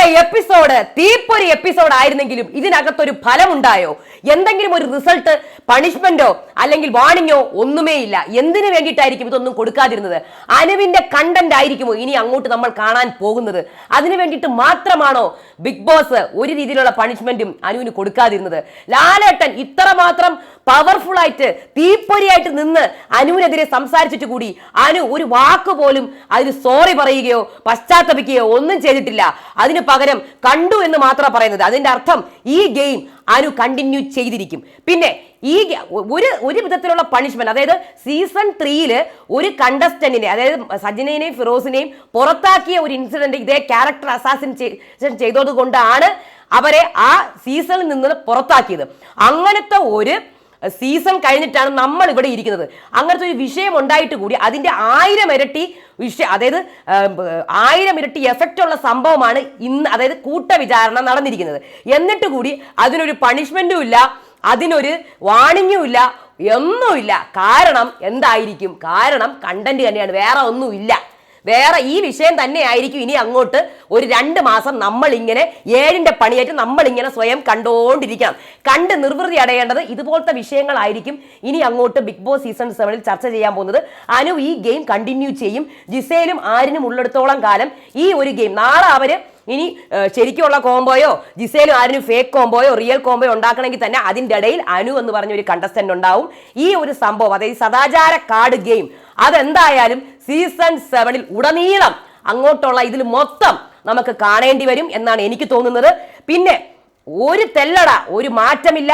ഇന്നത്തെ എപ്പിസോഡ് തീപ്പൊരി എപ്പിസോഡ് ആയിരുന്നെങ്കിലും ഇതിനകത്തൊരു ഫലമുണ്ടായോ? എന്തെങ്കിലും ഒരു റിസൾട്ട് പണിഷ്മെന്റോ അല്ലെങ്കിൽ വാണിങ്ങോ ഒന്നുമേ ഇല്ല. എന്തിനു വേണ്ടിയിട്ടായിരിക്കും ഇതൊന്നും കൊടുക്കാതിരുന്നത്? അനുവിന്റെ കണ്ടന്റ് ആയിരിക്കുമോ ഇനി അങ്ങോട്ട് നമ്മൾ കാണാൻ പോകുന്നത്? അതിനു വേണ്ടിയിട്ട് മാത്രമാണോ ബിഗ് ബോസ് ഒരു രീതിയിലുള്ള പണിഷ്മെന്റും അനുവിന് കൊടുക്കാതിരുന്നത്? ലാലേട്ടൻ ഇത്രമാത്രം പവർഫുൾ ആയിട്ട് തീപ്പൊരിയായിട്ട് നിന്ന് അനുവിനെതിരെ സംസാരിച്ചിട്ട് കൂടി അനു ഒരു വാക്ക് പോലും അതിന് സോറി പറയുകയോ പശ്ചാത്തപിക്കുകയോ ഒന്നും ചെയ്തിട്ടില്ല. അതിന് പകരം കണ്ടു എന്ന് മാത്രമാണ് പറയുന്നത്. അതിന്റെ അർത്ഥം ഈ ഗെയിം അനു കണ്ടിന്യൂ ചെയ്തിരിക്കും. പിന്നെ ഈ ഒരു ഒരു വിധത്തിലുള്ള പണിഷ്മെന്റ് അതായത് സീസൺ ത്രീയിൽ ഒരു കണ്ടസ്റ്റന്റിനെ അതായത് സജിനെയും ഫിറോസിനെയും പുറത്താക്കിയ ഒരു ഇൻസിഡന്റ് ഇതേ ക്യാരക്ടർ അസാസിൻ ചെയ്തത് കൊണ്ടാണ് അവരെ ആ സീസണിൽ നിന്ന് പുറത്താക്കിയത്. അങ്ങനത്തെ ഒരു സീസൺ കഴിഞ്ഞിട്ടാണ് നമ്മൾ ഇവിടെ ഇരിക്കുന്നത്. അങ്ങനത്തെ ഒരു വിഷയം ഉണ്ടായിട്ട് കൂടി അതിന്റെ ആയിരം ഇരട്ടി വിഷയം അതായത് ആയിരം ഇരട്ടി എഫക്റ്റ് ഉള്ള സംഭവമാണ് ഇന്ന് അതായത് കൂട്ട വിചാരണ നടന്നിരിക്കുന്നത്. എന്നിട്ട് കൂടി അതിനൊരു പണിഷ്മെന്റും ഇല്ല അതിനൊരു വാണിംഗും ഇല്ല ഒന്നുമില്ല. കാരണം എന്തായിരിക്കും? കാരണം കണ്ടന്റ് തന്നെയാണ് വേറെ ഒന്നുമില്ല. വേറെ ഈ വിഷയം തന്നെ ആയിരിക്കും ഇനി അങ്ങോട്ട് ഒരു രണ്ട് മാസം നമ്മൾ ഇങ്ങനെ ഏഴിന്റെ പണിയായിട്ട് നമ്മൾ ഇങ്ങനെ സ്വയം കണ്ടുകൊണ്ടിരിക്കണം കണ്ട് നിർവൃതി അടയേണ്ടത് ഇതുപോലത്തെ വിഷയങ്ങളായിരിക്കും ഇനി അങ്ങോട്ട് ബിഗ് ബോസ് സീസൺ സെവനിൽ ചർച്ച ചെയ്യാൻ പോകുന്നത്. അനു ഈ ഗെയിം കണ്ടിന്യൂ ചെയ്യും. ജിസേലും ആരിനും ഉള്ളിടത്തോളം കാലം ഈ ഒരു ഗെയിം നാളെ അവർ ഇനി ശരിക്കുള്ള കോംബോയോ ജിസേലും ആരും ഫേക്ക് കോംബോയോ റിയൽ കോംബോയോ ഉണ്ടാക്കണമെങ്കിൽ തന്നെ അതിന്റെ ഇടയിൽ അനു എന്ന് പറഞ്ഞ ഒരു കണ്ടസ്റ്റന്റ് ഉണ്ടാവും. ഈ ഒരു സംഭവം അതായത് സദാചാര കാർഡ് ഗെയിം അതെന്തായാലും സീസൺ സെവനിൽ ഉടനീളം അങ്ങോട്ടുള്ള ഇതിൽ മൊത്തം നമുക്ക് കാണേണ്ടി വരും എന്നാണ് എനിക്ക് തോന്നുന്നത്. പിന്നെ ഒരു തെല്ലട ഒരു മാറ്റമില്ല.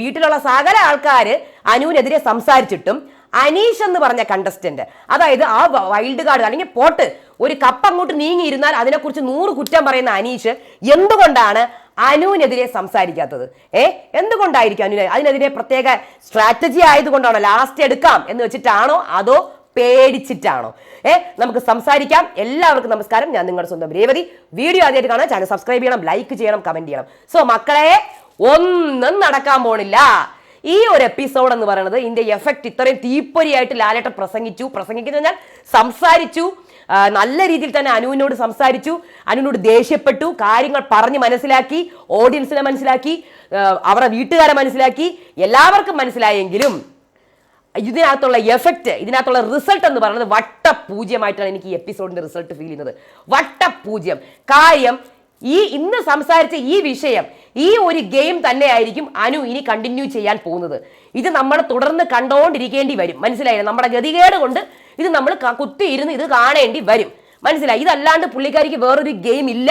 വീട്ടിലുള്ള സകല ആൾക്കാർ അനുവിനെതിരെ സംസാരിച്ചിട്ടും അനീഷ് എന്ന് പറഞ്ഞ കണ്ടസ്റ്റന്റ് അതായത് ആ വൈൽഡ് കാർഡ് അല്ലെങ്കിൽ പോട്ട് ഒരു കപ്പ് അങ്ങോട്ട് നീങ്ങിയിരുന്നാൽ അതിനെക്കുറിച്ച് നൂറ് കുറ്റം പറയുന്ന അനീഷ് എന്തുകൊണ്ടാണ് അനുവിനെതിരെ സംസാരിക്കാത്തത്? ഏ? എന്തുകൊണ്ടായിരിക്കും അനുവിനെ അതിനെതിരെ പ്രത്യേക സ്ട്രാറ്റജി ആയതുകൊണ്ടാണോ? ലാസ്റ്റ് എടുക്കാം എന്ന് വെച്ചിട്ടാണോ? അതോ പേടിച്ചിട്ടാണോ? ഏ? നമുക്ക് സംസാരിക്കാം. എല്ലാവർക്കും നമസ്കാരം. ഞാൻ നിങ്ങളുടെ സ്വന്തം രേവതി. വീഡിയോ ആദ്യമായിട്ട് കാണാൻ ചാനൽ സബ്സ്ക്രൈബ് ചെയ്യണം ലൈക്ക് ചെയ്യണം കമന്റ് ചെയ്യണം. സോ മക്കളെ ഒന്നും നടക്കാൻ പോണില്ല. ഈ ഒരു എപ്പിസോഡ് എന്ന് പറയുന്നത് ഇതിന്റെ എഫക്റ്റ് ഇത്രയും തീപ്പൊരിയായിട്ട് ലാലേട്ടൻ പ്രസംഗിച്ചു. പ്രസംഗിക്കുന്ന പറഞ്ഞാൽ സംസാരിച്ചു. നല്ല രീതിയിൽ തന്നെ അനുവിനോട് സംസാരിച്ചു. അനുവിനോട് ദേഷ്യപ്പെട്ടു. കാര്യങ്ങൾ പറഞ്ഞ് മനസ്സിലാക്കി. ഓഡിയൻസിനെ മനസ്സിലാക്കി. അവരുടെ വീട്ടുകാരെ മനസ്സിലാക്കി. എല്ലാവർക്കും മനസ്സിലായെങ്കിലും ഇതിനകത്തുള്ള എഫക്റ്റ് ഇതിനകത്തുള്ള റിസൾട്ട് എന്ന് പറയുന്നത് വട്ടപൂജ്യമായിട്ടാണ് എനിക്ക് ഈ എപ്പിസോഡിന്റെ റിസൾട്ട് ഫീൽ ചെയ്യുന്നത്. വട്ടപൂജ്യം. കാര്യം ഈ ഇന്ന് സംസാരിച്ച ഈ വിഷയം ഈ ഒരു ഗെയിം തന്നെ ആയിരിക്കും അനു ഇനി കണ്ടിന്യൂ ചെയ്യാൻ പോകുന്നത്. ഇത് നമ്മൾ തുടർന്ന് കണ്ടോണ്ടിരിക്കേണ്ടി വരും. മനസ്സിലായില്ലേ? നമ്മുടെ ഗതികേട് കൊണ്ട് ഇത് നമ്മൾ കുത്തി കുത്തിയിരുന്ന് ഇത് കാണേണ്ടി വരും. മനസ്സിലായി? ഇതല്ലാണ്ട് പുള്ളിക്കാരിക്ക് വേറൊരു ഗെയിം ഇല്ല.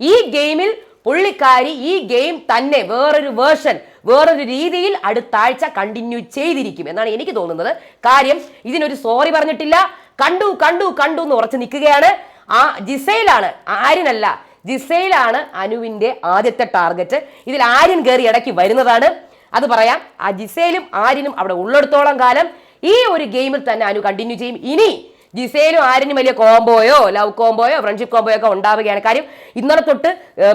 ഈ ഗെയിമിൽ പുള്ളിക്കാരി ഈ ഗെയിം തന്നെ വേറൊരു വേർഷൻ വേറൊരു രീതിയിൽ അടുത്ത ആഴ്ച കണ്ടിന്യൂ ചെയ്തിരിക്കും എന്നാണ് എനിക്ക് തോന്നുന്നത്. കാര്യം ഇതിനൊരു സോറി പറഞ്ഞിട്ടില്ല. കണ്ടു കണ്ടു കണ്ടു എന്ന് ഉറച്ചു നിൽക്കുകയാണ്. ആ ജിസയിലാണ് ആര്യനല്ല. ജിസയിലാണ് അനുവിന്റെ ആദ്യത്തെ ടാർഗറ്റ്. ഇതിൽ ആര്യൻ കയറി ഇടയ്ക്ക് വരുന്നതാണ്. അത് പറയാം ആ ജിസയിലും ആര്യനും അവിടെ ഉള്ളിടത്തോളം കാലം ഈ ഒരു ഗെയിമിൽ തന്നെ അനു കണ്ടിന്യൂ ചെയ്യും. ഇനി ജിസയിലും ആരിനും വലിയ കോംബോയോ ലവ് കോംബോയോ ഫ്രണ്ട്ഷിപ്പ് കോംബോയോ ഒക്കെ ഉണ്ടാവുകയാണ്. കാര്യം ഇന്നലെ തൊട്ട്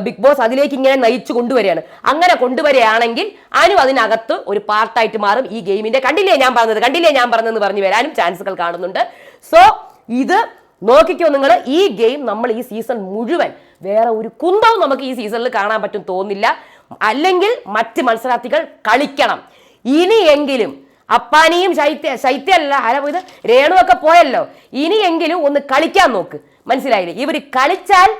ബിഗ് ബോസ് അതിലേക്ക് ഇങ്ങനെ നയിച്ചു കൊണ്ടുവരികയാണ്. അങ്ങനെ കൊണ്ടുവരികയാണെങ്കിൽ അനു അതിനകത്ത് ഒരു പാർട്ടായിട്ട് മാറും. ഈ ഗെയിമിന്റെ കണ്ടില്ലേ ഞാൻ പറഞ്ഞത്? കണ്ടില്ലേ ഞാൻ പറഞ്ഞതെന്ന് പറഞ്ഞു വരാനും ചാൻസുകൾ കാണുന്നുണ്ട്. സോ ഇത് നോക്കിക്കോ നിങ്ങൾ ഈ ഗെയിം നമ്മൾ ഈ സീസൺ മുഴുവൻ വേറെ ഒരു കുന്തവും നമുക്ക് ഈ സീസണിൽ കാണാൻ പറ്റും തോന്നില്ല. അല്ലെങ്കിൽ മറ്റ് മത്സരാർത്ഥികൾ കളിക്കണം. ഇനിയെങ്കിലും അപ്പാനിയും ശൈത്യ ശൈത്യല്ല ആരാ പോയത്? രേണുവൊക്കെ പോയല്ലോ. ഇനിയെങ്കിലും ഒന്ന് കളിക്കാൻ നോക്ക്. മനസ്സിലായില്ലേ? ഇവർ കളിച്ചാൽ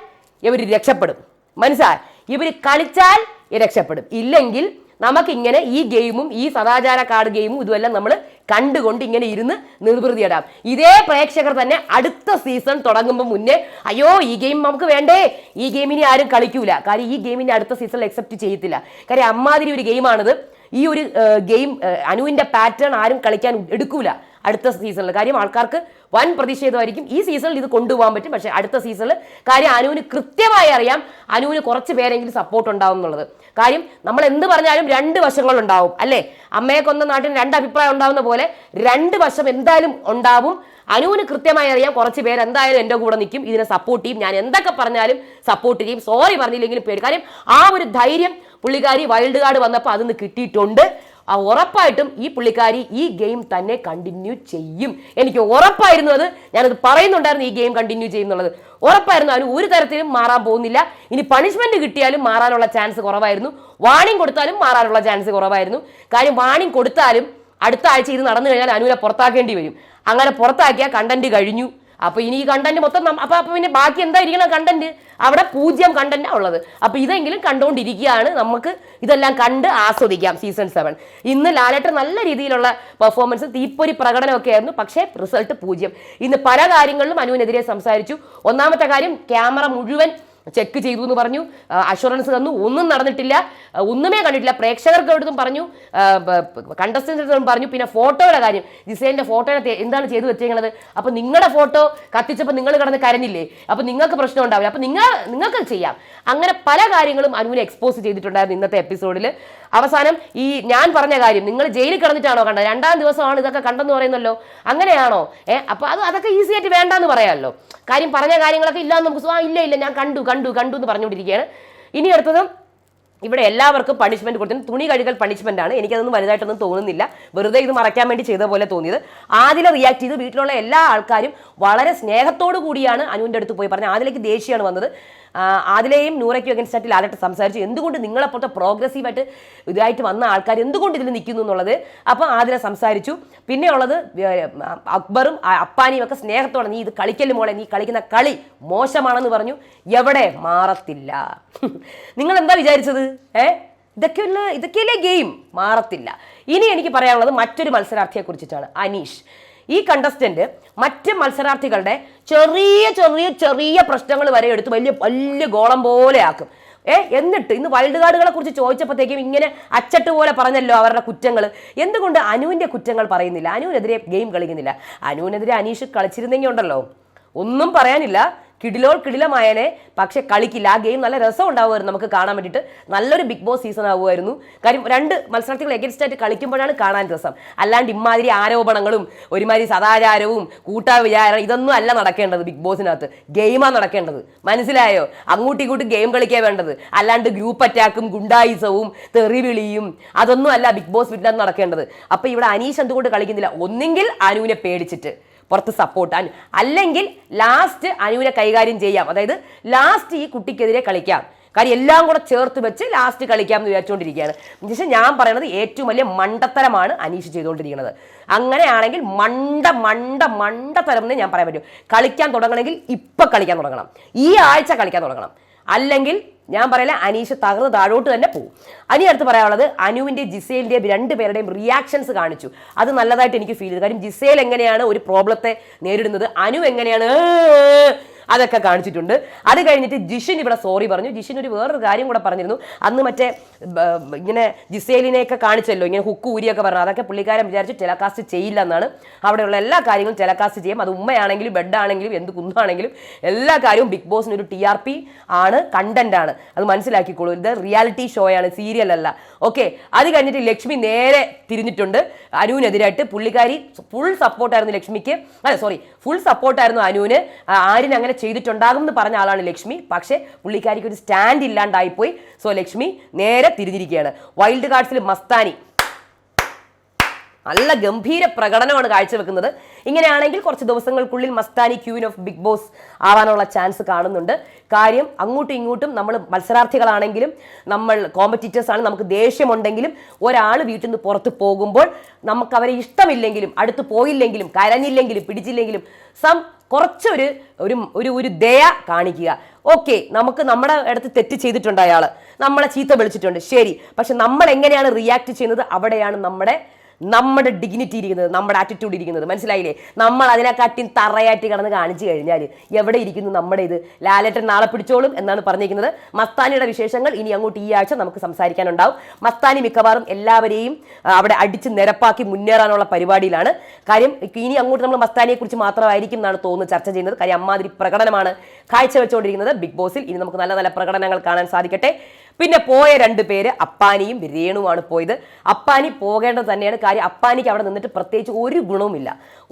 ഇവർ രക്ഷപ്പെടും. മനസ്സിലായി ഇവർ കളിച്ചാൽ രക്ഷപ്പെടും. ഇല്ലെങ്കിൽ നമുക്കിങ്ങനെ ഈ ഗെയിമും ഈ സദാചാര കാർഡ് ഗെയിമും ഇതുമെല്ലാം നമ്മൾ കണ്ടുകൊണ്ട് ഇങ്ങനെ ഇരുന്ന് നിർവൃതിയിടാം ഇതേ പ്രേക്ഷകർ തന്നെ അടുത്ത സീസൺ തുടങ്ങുമ്പോൾ മുന്നേ അയ്യോ ഈ ഗെയിം നമുക്ക് വേണ്ടേ? ഈ ഗെയിമിനെ ആരും കളിക്കൂല. കാര്യം ഈ ഗെയിമിനെ അടുത്ത സീസണിൽ അക്സെപ്റ്റ് ചെയ്യത്തില്ല. കാര്യം അമ്മാതിരി ഒരു ഗെയിമാണിത് ഈ ഒരു ഗെയിം അനുവിന്റെ പാറ്റേൺ ആരും കളിക്കാൻ എടുക്കൂല. അടുത്ത സീസണിൽ കാര്യം ആൾക്കാർക്ക് വൻ പ്രതിഷേധമായിരിക്കും. ഈ സീസണിൽ ഇത് കൊണ്ടുപോകാൻ പറ്റും. പക്ഷേ അടുത്ത സീസണിൽ കാര്യം അനുവിന് കൃത്യമായി അറിയാം. അനുവിന് കുറച്ച് പേരെങ്കിലും സപ്പോർട്ട് ഉണ്ടാവും എന്നുള്ളത്. കാര്യം നമ്മൾ എന്ത് പറഞ്ഞാലും രണ്ട് വശങ്ങളുണ്ടാവും അല്ലേ? അമ്മയെ കൊന്ന നാട്ടിൽ രണ്ട് അഭിപ്രായം ഉണ്ടാവുന്ന പോലെ രണ്ട് വശം എന്തായാലും ഉണ്ടാവും. അനുവിന് കൃത്യമായി അറിയാം. കുറച്ച് പേര് എന്തായാലും എന്റെ കൂടെ നിൽക്കും. ഇതിനെ സപ്പോർട്ട് ചെയ്യും. ഞാൻ എന്തൊക്കെ പറഞ്ഞാലും സപ്പോർട്ട് ചെയ്യും. സോറി പറഞ്ഞില്ലെങ്കിലും പേടി. കാര്യം ആ ഒരു ധൈര്യം പുള്ളിക്കാരി വൈൽഡ് കാർഡ് വന്നപ്പോൾ അതിന്ന് കിട്ടിയിട്ടുണ്ട്. ആ ഉറപ്പായിട്ടും ഈ പുള്ളിക്കാരി ഈ ഗെയിം തന്നെ കണ്ടിന്യൂ ചെയ്യും. എനിക്ക് ഉറപ്പായിരുന്നു അത്. ഞാനത് പറയുന്നുണ്ടായിരുന്നു ഈ ഗെയിം കണ്ടിന്യൂ ചെയ്യുന്നുള്ളത്. ഉറപ്പായിരുന്നു അതിന് ഒരു തരത്തിലും മാറാൻ പോകുന്നില്ല. ഇനി പണിഷ്മെന്റ് കിട്ടിയാലും മാറാനുള്ള ചാൻസ് കുറവായിരുന്നു. വാണിംഗ് കൊടുത്താലും മാറാനുള്ള ചാൻസ് കുറവായിരുന്നു. കാര്യം വാണിംഗ് കൊടുത്താലും അടുത്ത ആഴ്ച ഇത് നടന്നു കഴിഞ്ഞാൽ അനുവിനെ പുറത്താക്കേണ്ടി വരും. അങ്ങനെ പുറത്താക്കിയാൽ കണ്ടന്റ് കഴിഞ്ഞു. അപ്പൊ ഇനി ഈ കണ്ടന്റ് മൊത്തം അപ്പോൾ അപ്പൊ പിന്നെ ബാക്കി എന്താ ഇരിക്കണം കണ്ടന്റ് അവിടെ പൂജ്യം കണ്ടന്റ് ഉള്ളത്. അപ്പൊ ഇതെങ്കിലും കണ്ടുകൊണ്ടിരിക്കുകയാണ് നമുക്ക് ഇതെല്ലാം കണ്ട് ആസ്വദിക്കാം സീസൺ സെവൻ ഇന്ന് ലാലേട്ടർ നല്ല രീതിയിലുള്ള പെർഫോമൻസ് തീപ്പൊരി പ്രകടനമൊക്കെ ആയിരുന്നു. പക്ഷേ റിസൾട്ട് പൂജ്യം. ഇന്ന് പല കാര്യങ്ങളിലും അനുവിനെതിരെ സംസാരിച്ചു. ഒന്നാമത്തെ കാര്യം ക്യാമറ മുഴുവൻ ചെക്ക് ചെയ്തു എന്ന് പറഞ്ഞു അഷുറൻസ് തന്നു. ഒന്നും നടന്നിട്ടില്ല. ഒന്നുമേ കണ്ടിട്ടില്ല. പ്രേക്ഷകർക്ക് എവിടുന്നും പറഞ്ഞു. കണ്ടസ്റ്റൻസും പറഞ്ഞു. പിന്നെ ഫോട്ടോയുടെ കാര്യം. ജിസേലിന്റെ ഫോട്ടോയുടെ എന്താണ് ചെയ്തു വെച്ചിരിക്കുന്നത് അപ്പോൾ നിങ്ങളുടെ ഫോട്ടോ കത്തിച്ചപ്പോൾ നിങ്ങൾ കിടന്ന് കരഞ്ഞില്ലേ? അപ്പോൾ നിങ്ങൾക്ക് പ്രശ്നം ഉണ്ടാവില്ല. അപ്പോൾ നിങ്ങൾ നിങ്ങൾക്ക് ചെയ്യാം. അങ്ങനെ പല കാര്യങ്ങളും അനുവിനെ എക്സ്പോസ് ചെയ്തിട്ടുണ്ടായിരുന്നു ഇന്നത്തെ എപ്പിസോഡിൽ അവസാനം ഈ ഞാൻ പറഞ്ഞ കാര്യം നിങ്ങൾ ജയിലിൽ കിടന്നിട്ടാണോ കണ്ടത്? രണ്ടാം ദിവസമാണ് ഇതൊക്കെ കണ്ടെന്ന് പറയുന്നല്ലോ. അങ്ങനെയാണോ? ഏ അപ്പൊ അത് അതൊക്കെ ഈസി ആയിട്ട് വേണ്ടാന്ന് പറയാമല്ലോ. കാര്യം പറഞ്ഞ കാര്യങ്ങളൊക്കെ ഇല്ലാന്ന് നമുക്ക് ആ ഇല്ല ഇല്ല ഞാൻ കണ്ടു കണ്ടു കണ്ടു എന്ന് പറഞ്ഞുകൊണ്ടിരിക്കുകയാണ്. ഇനി അടുത്തത് ഇവിടെ എല്ലാവർക്കും പണിഷ്മെന്റ് കൊടുത്തു തുണി കഴുകൽ പണിഷ്മെന്റ് ആണ്. എനിക്കതൊന്നും വലുതായിട്ടൊന്നും തോന്നുന്നില്ല. വെറുതെ ഇത് മറയ്ക്കാൻ വേണ്ടി ചെയ്ത പോലെ തോന്നിയത്. ആദില റിയാക്ട് ചെയ്ത് വീട്ടിലുള്ള എല്ലാ ആൾക്കാരും വളരെ സ്നേഹത്തോടു കൂടിയാണ് അനുവിന്റെ അടുത്ത് പോയി പറഞ്ഞത്. ആദിലേക്ക് ദേഷ്യമാണ് വന്നത്. ആദിലയും നൂറയ്ക്കും അഗൻസ്റ്റ് ആയിട്ട് ലാലട്ട് സംസാരിച്ചു. എന്തുകൊണ്ട് നിങ്ങളെപ്പോഴത്തെ പ്രോഗ്രസീവായിട്ട് ഇതായിട്ട് വന്ന ആൾക്കാർ എന്തുകൊണ്ട് ഇതിൽ നിൽക്കുന്നു എന്നുള്ളത് അപ്പോൾ ആദിലെ സംസാരിച്ചു. പിന്നെ ഉള്ളത് അക്ബറും അപ്പാനിയും ഒക്കെ സ്നേഹത്തോടെ നീ ഇത് കളിക്കൽ മോളെ? നീ കളിക്കുന്ന കളി മോശമാണെന്ന് പറഞ്ഞു. എവിടെ? മാറത്തില്ല. നിങ്ങൾ എന്താ വിചാരിച്ചത്? ഏ? ഇതൊക്കെയുള്ള ഇതൊക്കെയല്ലേ ഗെയിം? മാറത്തില്ല. ഇനി എനിക്ക് പറയാനുള്ളത് മറ്റൊരു മത്സരാർത്ഥിയെ കുറിച്ചിട്ടാണ് അനീഷ്. ഈ കണ്ടസ്റ്റന്റ് മറ്റ് മത്സരാർത്ഥികളുടെ ചെറിയ ചെറിയ ചെറിയ പ്രശ്നങ്ങൾ വരെ എടുത്ത് വലിയ വലിയ ഗോളം പോലെ ആക്കും. ഏ എന്നിട്ട് ഇന്ന് വൈൽഡ് കാർഡുകളെ കുറിച്ച് ചോദിച്ചപ്പോഴത്തേക്കും ഇങ്ങനെ അച്ചട്ട് പോലെ പറഞ്ഞല്ലോ അവരുടെ കുറ്റങ്ങൾ എന്തുകൊണ്ട് അനുവിന്റെ കുറ്റങ്ങൾ പറയുന്നില്ല? അനുവിനെതിരെ ഗെയിം കളിക്കുന്നില്ല. അനുവിനെതിരെ അനീഷ് കളിച്ചിരുന്നെങ്കിൽ ഉണ്ടല്ലോ. ഒന്നും പറയാനില്ല. കിടിലോൾ കിടിലമായനെ. പക്ഷെ കളിക്കില്ല. ആ ഗെയിം നല്ല രസം ഉണ്ടാവുമായിരുന്നു നമുക്ക് കാണാൻ വേണ്ടിയിട്ട്. നല്ലൊരു ബിഗ് ബോസ് സീസൺ ആവുമായിരുന്നു. കാര്യം രണ്ട് മത്സരാർത്ഥികൾ എഗൻസ്റ്റ് ആയിട്ട് കളിക്കുമ്പോഴാണ് കാണാൻ രസം. അല്ലാണ്ട് ഇമാതിരി ആരോപണങ്ങളും ഒരുമാതിരി സദാചാരവും കൂട്ടാ വിചാരം ഇതൊന്നും അല്ല നടക്കേണ്ടത് ബിഗ് ബോസിനകത്ത് ഗെയിമാണ് നടക്കേണ്ടത്. മനസ്സിലായോ? അങ്ങോട്ടും ഇങ്ങോട്ടും ഗെയിം കളിക്കാൻ വേണ്ടത്. അല്ലാണ്ട് ഗ്രൂപ്പ് അറ്റാക്കും ഗുണ്ടായിസവും തെറിവിളിയും അതൊന്നും അല്ല ബിഗ് ബോസ് വീട്ടിലാണ് നടക്കേണ്ടത്. അപ്പൊ ഇവിടെ അനീഷ് എന്തുകൊണ്ട് കളിക്കുന്നില്ല? ഒന്നെങ്കിൽ അനുവിനെ പേടിച്ചിട്ട്. പുറത്ത് സപ്പോർട്ട് അല്ലെങ്കിൽ ലാസ്റ്റ് അനുവിനെ കൈകാര്യം ചെയ്യാം. അതായത് ലാസ്റ്റ് ഈ കുട്ടിക്കെതിരെ കളിക്കാം. കാര്യം എല്ലാം കൂടെ ചേർത്ത് വെച്ച് ലാസ്റ്റ് കളിക്കാം എന്ന് വിചാരിച്ചുകൊണ്ടിരിക്കുകയാണ് പക്ഷേ ഞാൻ പറയുന്നത് ഏറ്റവും വലിയ മണ്ടത്തരമാണ് അനീഷ് ചെയ്തുകൊണ്ടിരിക്കുന്നത്. അങ്ങനെയാണെങ്കിൽ മണ്ട മണ്ട മണ്ടത്തരം എന്ന് ഞാൻ പറയാൻ പറ്റും. കളിക്കാൻ തുടങ്ങണമെങ്കിൽ ഇപ്പം കളിക്കാൻ തുടങ്ങണം. ഈ ആഴ്ച കളിക്കാൻ തുടങ്ങണം. അല്ലെങ്കിൽ ഞാൻ പറയില്ല അനീഷ് തകർന്ന് താഴോട്ട് തന്നെ പോകും അനി അടുത്ത് പറയാനുള്ളത് അനുവിന്റെ രണ്ട് രണ്ടുപേരുടെയും റിയാക്ഷൻസ് കാണിച്ചു. അത് നല്ലതായിട്ട് എനിക്ക് ഫീൽ ചെയ്തു. കാര്യം ജിസേൽ എങ്ങനെയാണ് ഒരു പ്രോബ്ലത്തെ നേരിടുന്നത്? അനു എങ്ങനെയാണ് അതൊക്കെ കാണിച്ചിട്ടുണ്ട്. അത് കഴിഞ്ഞിട്ട് ജിഷിൻ ഇവിടെ സോറി പറഞ്ഞു. ജിഷിൻ ഒരു വേറൊരു കാര്യം കൂടെ പറഞ്ഞിരുന്നു. അന്ന് മറ്റേ ഇങ്ങനെ ജിസേലിനെയൊക്കെ കാണിച്ചല്ലോ. ഇങ്ങനെ ഹുക്ക് ഊരിയൊക്കെ പറഞ്ഞു അതൊക്കെ പുള്ളിക്കാരൻ വിചാരിച്ചു ടെലകാസ്റ്റ് ചെയ്യില്ല എന്നാണ് അവിടെയുള്ള എല്ലാ കാര്യങ്ങളും ടെലകാസ്റ്റ് ചെയ്യും. അത് ഉമ്മയാണെങ്കിലും ബെഡാണെങ്കിലും എന്ത് കുന്നാണെങ്കിലും എല്ലാ കാര്യവും ബിഗ് ബോസിന് ഒരു ടി ആർ പി ആണ് കണ്ടന്റ് ആണ്. അത് മനസ്സിലാക്കിക്കോളൂ. ഇത് റിയാലിറ്റി ഷോ ആണ് സീരിയൽ അല്ല. ഓക്കെ അത് കഴിഞ്ഞിട്ട് ലക്ഷ്മി നേരെ തിരിഞ്ഞിട്ടുണ്ട്. അനുവിനെതിരായിട്ട് പുള്ളിക്കാരി ഫുൾ സപ്പോർട്ടായിരുന്നു ലക്ഷ്മിക്ക്. അല്ല സോറി ഫുൾ സപ്പോർട്ടായിരുന്നു അനുവിന് ആരിനെ അങ്ങനെ ചെയ്തിട്ടുണ്ടാകും എന്ന് പറഞ്ഞ ആളാണ് ലക്ഷ്മി. പക്ഷേ പുള്ളിക്കാരിക്ക് ഒരു സ്റ്റാൻഡ് ഇല്ലാണ്ടായിപ്പോയി. സോ ലക്ഷ്മി നേരെ തിരിഞ്ഞിരിക്കുകയാണ്. വൈൽഡ് കാർഡ്സിൽ മസ്താനി. നല്ല ഗംഭീര പ്രകടനമാണ് കാഴ്ചവെക്കുന്നത്. ഇങ്ങനെയാണെങ്കിൽ കുറച്ച് ദിവസങ്ങൾക്കുള്ളിൽ Mastani queen of Bigg Boss ആവാനുള്ള ചാൻസ് കാണുന്നുണ്ട്. കാര്യം അങ്ങോട്ടും ഇങ്ങോട്ടും നമ്മൾ മത്സരാർത്ഥികളാണെങ്കിലും നമ്മൾ കോമ്പറ്റീറ്റേഴ്സ് ആണ് നമുക്ക് ദേഷ്യമുണ്ടെങ്കിലും ഒരാൾ വീട്ടിൽ നിന്ന് പുറത്ത് പോകുമ്പോൾ നമുക്ക് അവരെ ഇഷ്ടമില്ലെങ്കിലും അടുത്ത് പോയില്ലെങ്കിലും കരഞ്ഞില്ലെങ്കിലും പിടിച്ചില്ലെങ്കിലും സം കുറച്ചൊരു ഒരു ഒരു ഒരു ദയ കാണിക്കുക. ഓക്കെ നമുക്ക് നമ്മുടെ അടുത്ത് തെറ്റ് ചെയ്തിട്ടുണ്ട് അയാൾ നമ്മളെ ചീത്ത വിളിച്ചിട്ടുണ്ട്. ശരി. പക്ഷെ നമ്മൾ എങ്ങനെയാണ് റിയാക്ട് ചെയ്യുന്നത്? അവിടെയാണ് നമ്മുടെ നമ്മുടെ ഡിഗ്നിറ്റി ഇരിക്കുന്നത് നമ്മുടെ ആറ്റിറ്റ്യൂഡ് ഇരിക്കുന്നത്. മനസ്സിലായില്ലേ? നമ്മൾ അതിനെക്കാട്ടി തറയായിട്ട് കിടന്ന് കാണിച്ചു കഴിഞ്ഞാൽ എവിടെ ഇരിക്കുന്നു നമ്മുടെ ഇത്? ലാലേട്ടൻ നാളെ പിടിച്ചോളും എന്നാണ് പറഞ്ഞിരിക്കുന്നത്. മസ്താനിയുടെ വിശേഷങ്ങൾ ഇനി അങ്ങോട്ട് ഈ ആഴ്ച നമുക്ക് സംസാരിക്കാനുണ്ടാവും. മസ്താനി മിക്കവാറും എല്ലാവരെയും അവിടെ അടിച്ച് നിരപ്പാക്കി മുന്നേറാനുള്ള പരിപാടിയിലാണ്. കാര്യം ഇനി അങ്ങോട്ട് നമ്മൾ മസ്താനിയെ കുറിച്ച് മാത്രമായിരിക്കും എന്നാണ് തോന്നുന്നത് ചർച്ച ചെയ്യുന്നത്. കാര്യം അമ്മാതിരി പ്രകടനമാണ് കാഴ്ചവെച്ചുകൊണ്ടിരിക്കുന്നത് ബിഗ് ബോസിൽ ഇനി നമുക്ക് നല്ല നല്ല പ്രകടനങ്ങൾ കാണാൻ സാധിക്കട്ടെ. പിന്നെ പോയ രണ്ട് പേര് അപ്പാനിയും രേണുവാണ് പോയത്. അപ്പാനി പോകേണ്ടത് തന്നെയാണ്. കാര്യം അപ്പാനിക്ക് അവിടെ നിന്നിട്ട് പ്രത്യേകിച്ച് ഒരു ഗുണവുമില്ല.